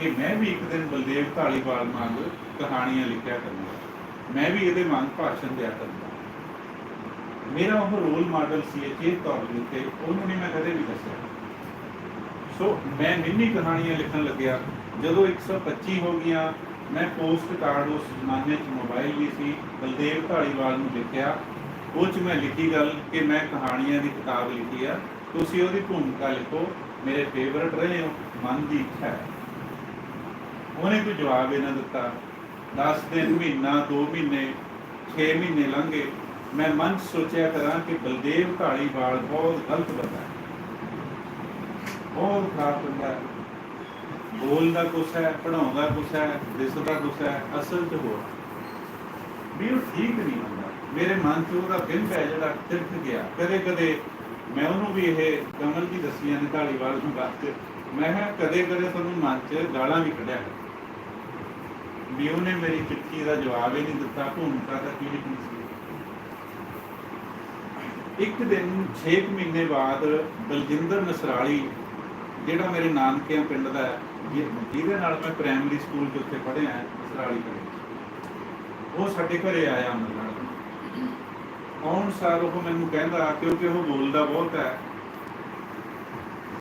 [SPEAKER 1] ਕਿ ਮੈਂ ਵੀ ਇੱਕ ਦਿਨ ਬਲਦੇਵ ਢਾਲੀਵਾਲ ਵਾਂਗ ਕਹਾਣੀਆਂ ਲਿਖਿਆ ਕਰੂੰਗਾ। ਮੈਂ ਵੀ ਇਹਦੇ ਵਾਂਗ ਭਾਸ਼ਣ ਦਿਆ ਕਰੂੰਗਾ। ਮੇਰਾ ਉਹ ਰੋਲ ਮਾਡਲ ਸੀ ਅਚੇਤ ਤੌਰ ਦੇ ਉੱਤੇ, ਉਹਨੂੰ ਨਹੀਂ ਮੈਂ ਕਦੇ ਵੀ ਦੱਸਿਆ। ਸੋ ਮੈਂ ਮਿੰਨੀ ਕਹਾਣੀਆਂ ਲਿਖਣ ਲੱਗਿਆ। ਜਦੋਂ 125 ਹੋ ਗਈਆਂ, ਮੈਂ ਪੋਸਟ ਕਾਰਡ ਉਸ ਜ਼ਮਾਨੇ 'ਚ ਮੋਬਾਈਲ ਵੀ ਸੀ, ਬਲਦੇਵ ਢਾਲੀਵਾਲ ਨੂੰ ਲਿਖਿਆ ਉਹ 'ਚ ਮੈਂ ਲਿਖੀ ਗੱਲ ਕਿ ਮੈਂ ਕਹਾਣੀਆਂ ਦੀ ਕਿਤਾਬ ਲਿਖੀ ਆ। ਤੁਸੀਂ ਉਹਦੀ ਭੂਮਿਕਾ ਲਿਖੋ। ਮੇਰੇ ਫੇਵਰਟ ਰਹੇ ਹੋ, ਮਨ ਦੀ ਇੱਛਾ ਹੈ। ਉਹਨੇ ਕੋਈ ਜਵਾਬ ਇਹਨਾਂ ਦਿੱਤਾ। 10 ਦਿਨ, ਮਹੀਨਾ 2 ਮਹੀਨੇ 6 ਮਹੀਨੇ ਲੰਘੇ। ਮੈਂ ਮਨ ਸੋਚਿਆ ਕਰਾਂ ਕਿ ਬਲਦੇਵ ਢਾਲੀਵਾਲ ਬਹੁਤ ਗਲਤ ਬੰਦਾ ਹੈ। ਬਹੁਤ ਖਰਾਬ ਬੰਦਾ ਹੈ। ਬੋਲਦਾ ਕੁਛ ਹੈ ਪੜਾਉਂਦਾ ਕੁਛ ਹੈ, ਦਿਸਦਾ ਕੁਛ ਹੈ, ਅਸਲ 'ਚ ਹੋਰ। ਵੀ ਉਹ ਠੀਕ ਨਹੀਂ ਹੁੰਦਾ। ਮੇਰੇ ਮਨ 'ਚ ਉਹਦਾ ਬਿੰਬ ਹੈ ਜਿਹੜਾ ਤਿਰਕ ਗਿਆ। ਕਦੇ ਕਦੇ ਮੈਂ ਉਹਨੂੰ ਵੀ ਇਹ ਕਮਲ ਜੀ ਦੱਸੀਆਂ ਨੇ ਢਾਲੀਵਾਲ ਨੂੰ ਬਾਤ ਮੈਂ ਕਿਹਾ ਕਦੇ ਕਦੇ ਤੁਹਾਨੂੰ ਮਨ 'ਚ ਗਾਲਾਂ ਵੀ ਕੱਢਿਆ ਵੀ ਉਹਨੇ ਮੇਰੀ ਚਿੱਠੀ ਦਾ ਜਵਾਬ ਹੀ ਨਹੀਂ ਦਿੱਤਾ ਭੂਮਿਕਾ ਦਾ ਕੀ ਲਿਖਣੀ ਸੀ? ਇੱਕ ਦਿਨ 6 ਮਹੀਨੇ ਬਾਅਦ ਬਲਜਿੰਦਰ ਨਸਰਾਲੀ ਜਿਹੜਾ ਮੇਰੇ ਨਾਨਕਿਆਂ ਪਿੰਡ ਦਾ ਜਿਹਦੇ ਨਾਲ ਮੈਂ ਪ੍ਰਾਇਮਰੀ ਸਕੂਲ 'ਚ ਉੱਥੇ ਪੜ੍ਹਿਆ ਹਾਂ, ਨਸਰਾਲੀ ਪਿੰਡ ਉਹ ਸਾਡੇ ਘਰੇ ਆਇਆ ਮੇਰੇ ਆਉਣ ਸਾਰ ਉਹ ਮੈਨੂੰ ਕਹਿੰਦਾ ਕਿਉਂਕਿ ਉਹ ਬੋਲਦਾ ਬਹੁਤ ਹੈ।